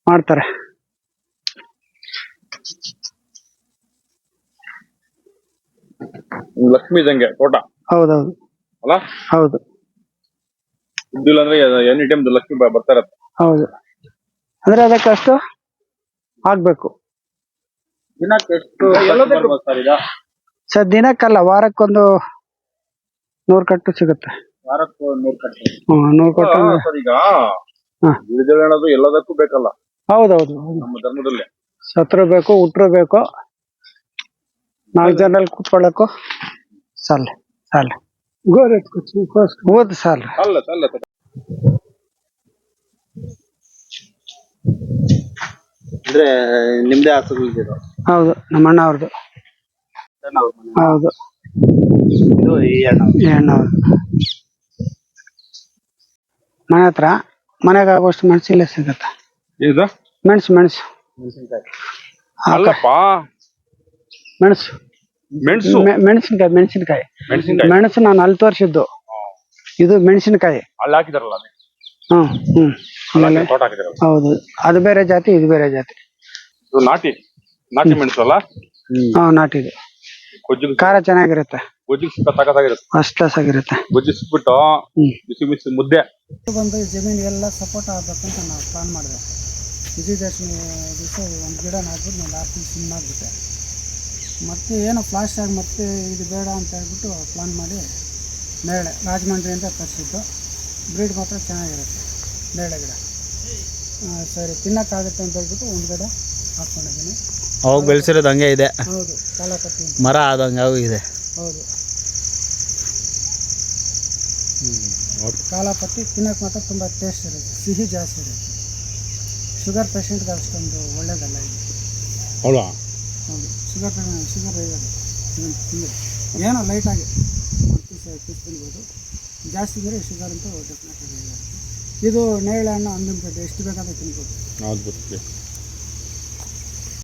ಮಾಡ್ತಾರೆ. ಲಕ್ಷ್ಮಿ ದಂಗೆ ತೋಟ? ಹೌದೌದು. ಅಲ್ಲ? ಹೌದು. ಇದ್ದಿಲ್ಲ ಅಂದ್ರೆ ಎನಿ ಟೈಮ್ ಲಕ್ಷ್ಮಿ ಬ- ಬರ್ತಾ ಇರತ್ತೆ. ಹೌದು. ಅಂದ್ರೆ ಅದಕ್ಕೆ ಅಷ್ಟು ಆಗ್ಬೇಕು. ದಿನಕ್ಕೆ ಎಷ್ಟು ಸರ್ ಈಗ? ಸರ್ ದಿನಕ್ಕಲ್ಲ ವಾರಕ್ಕೊಂದು ನೂರು ಕಟ್ಟು ಸಿಗುತ್ತೆ. ವಾರಕ್ಕೂ ನೂರು ಕಟ್ಟು. ಹ್ಮ್, ನೂರು ಕಟ್ಟು ಅಂದ್ರೆ ಸರ್ ಈಗ ಹಾ. ಅನ್ನೋದು ಎಲ್ಲದಕ್ಕೂ ಬೇಕಲ್ಲ? ಹೌದೌದು. ನಮ್ಮ ಧರ್ಮದಲ್ಲಿ. ಸತ್ರು ಬೇಕು ಉಟ್ರು ಬೇಕು. ನಾಲ್ಕು ಜನರಲ್ಲಿ ಕೂತ್ಕೊಳ್ಳಕ್ಕೂ ಸಾಲ ಸಾಲ. ಓದ್ ಸಾಲ. ಅಲ್ಲ ಅಲ್ಲ ಅಂದ್ರೆ ನಿಮ್ದೇ ಹೌದು ನಮ್ಮ ಅಣ್ಣ ಅವ್ರದ್ದು ಹೌದು. ಇದು ಈ ಅಣ್ಣ. ಅವ್ರದ್ದು ಮನೆ ಹತ್ರ ಮನೆಗೆ ಆಗೋಷ್ಟು ಮೆಣಸು ಇಲ್ಲೇ ಸಿಗುತ್ತೆ. ಇದು? ಮೆಣಸು ಮೆಣಸು. ಮೆಣಸಿನ್ಕಾಯಿ ಅಲ್ಲಪ್ಪ. ಮೆಣಸು. ಮೆಣಸು? ಮೆಣಸಿನಕಾಯಿ ಮೆಣಸಿನಕಾಯಿ ಮೆಣಸಿನ್ಕಾಯಿ. ಮೆಣಸಿನ್ಕಾಯಿ? ಮೆಣಸು ನಾನು ಅಲ್ಲಿ ತೋರಿಸಿದ್ದು ಇದು ಮೆಣಸಿನಕಾಯಿ. ಅಲ್ಲಿ ಹಾಕಿದಾರಲ್ಲ ಅದು. ಹ್ಮ್ ಹ್ಮ್. ಅಲ್ಲಿ ಆಮೇಲೆ ತೋಟ ಹಾಕಿದಾರಲ್ಲ ಹೌದು. ಅದು ಬೇರೆ ಜಾತಿ ಇದು ಬೇರೆ ಜಾತಿ. ಇದು ನಾಟಿ ನಾಟಿ ಮೆಣಸು ಅಲ್ಲ? ಹಾ ನಾಟಿದು. ಗೊಜ್ಜಿಗೆ ಖಾರ ಚೆನ್ನಾಗಿರುತ್ತೆ. ಗೊಜ್ಜಿಗೆ ತಾಕತ್ತಾಗಿರುತ್ತೆ ಫಸ್ಟ್ ಕ್ಲಾಸ್ ಆಗಿರುತ್ತೆ ಗೊಜ್ಜಿ ಸಿಕ್ಬಿಟ್ಟು ಹ್ಮ್. ಬಿಸಿ ಬಿಸಿ ಮುದ್ದೆ? ಬಂದು ಜಮೀನಿಗೆಲ್ಲ ಸಪೋರ್ಟ್ ಆಗ್ಬೇಕು ಅಂತ ನಾವು ಪ್ಲಾನ್ ಮಾಡಿದೆ. ವಿಜಯದಶಮಿ ದಿವಸ ಒಂದು ಗಿಡ ನಾಟ್ಬಿಟ್ಟು ನಾನು ಆರು ತಿಂಗಳು ಮತ್ತೆ ಏನೋ ಫ್ಲಾಶ್ ಆಗಿ ಮತ್ತೆ ಇದು ಬೇಡ ಅಂತ ಹೇಳ್ಬಿಟ್ಟು ಪ್ಲಾನ್ ಮಾಡಿ ನೇರಳೆ ಅಂತ ತರಿಸಿದ್ದು. ಬ್ರೀಡ್ ಮಾತ್ರ ಚೆನ್ನಾಗಿರುತ್ತೆ ನೇರಳೆ ಗಿಡ. ಸರಿ ತಿನ್ನಕ್ಕಾಗುತ್ತೆ ಅಂತ ಹೇಳ್ಬಿಟ್ಟು ಒಂದು ಗಿಡ ಹಾಕ್ಕೊಂಡಿದ್ದೀನಿ. ಅವಾಗ ಬೆಳೆಸಿರೋದು ಹಂಗೆ ಇದೆ. ಹೌದು ಕಾಲಪತ್ತಿ ಕಟ್ಟಿ ಮರ ಆದಂಗೆ ಇದೆ. ಹೌದು. ಕಾಲಪತ್ತಿ ತಿನ್ನಕ್ಕೆ ಮಾತ್ರ ತುಂಬ ಟೇಸ್ಟ್ ಇರುತ್ತೆ ಸಿಹಿ ಜಾಸ್ತಿ ಇರುತ್ತೆ. ಶುಗರ್ ಪೇಷಂಟ್ಗೆ ಅಷ್ಟೊಂದು ಒಳ್ಳೆಯದಲ್ಲ ಇದು. ಹೌದಾ? ಹೌದು. ಶುಗರ್ ಶುಗರ್ ಇದನ್ನು ತಿಂದರೆ. ಏನೋ ಲೈಟಾಗಿ ಒಂದು ಪೀಸ್ ಪೀಸ್ ತಿನ್ಬೋದು ಜಾಸ್ತಿ ಅಂದರೆ ಶುಗರ್ ಅಂತೂ ಡೆಫಿನೆಟ್ ಆಗಿ ಇದು ನೇರಳೆ ಹಣ್ಣು ಅನ್ಲಿಮಿಟೆಡ್ ಎಷ್ಟು ಬೇಕಾದರೂ ತಿನ್ಬೋದು.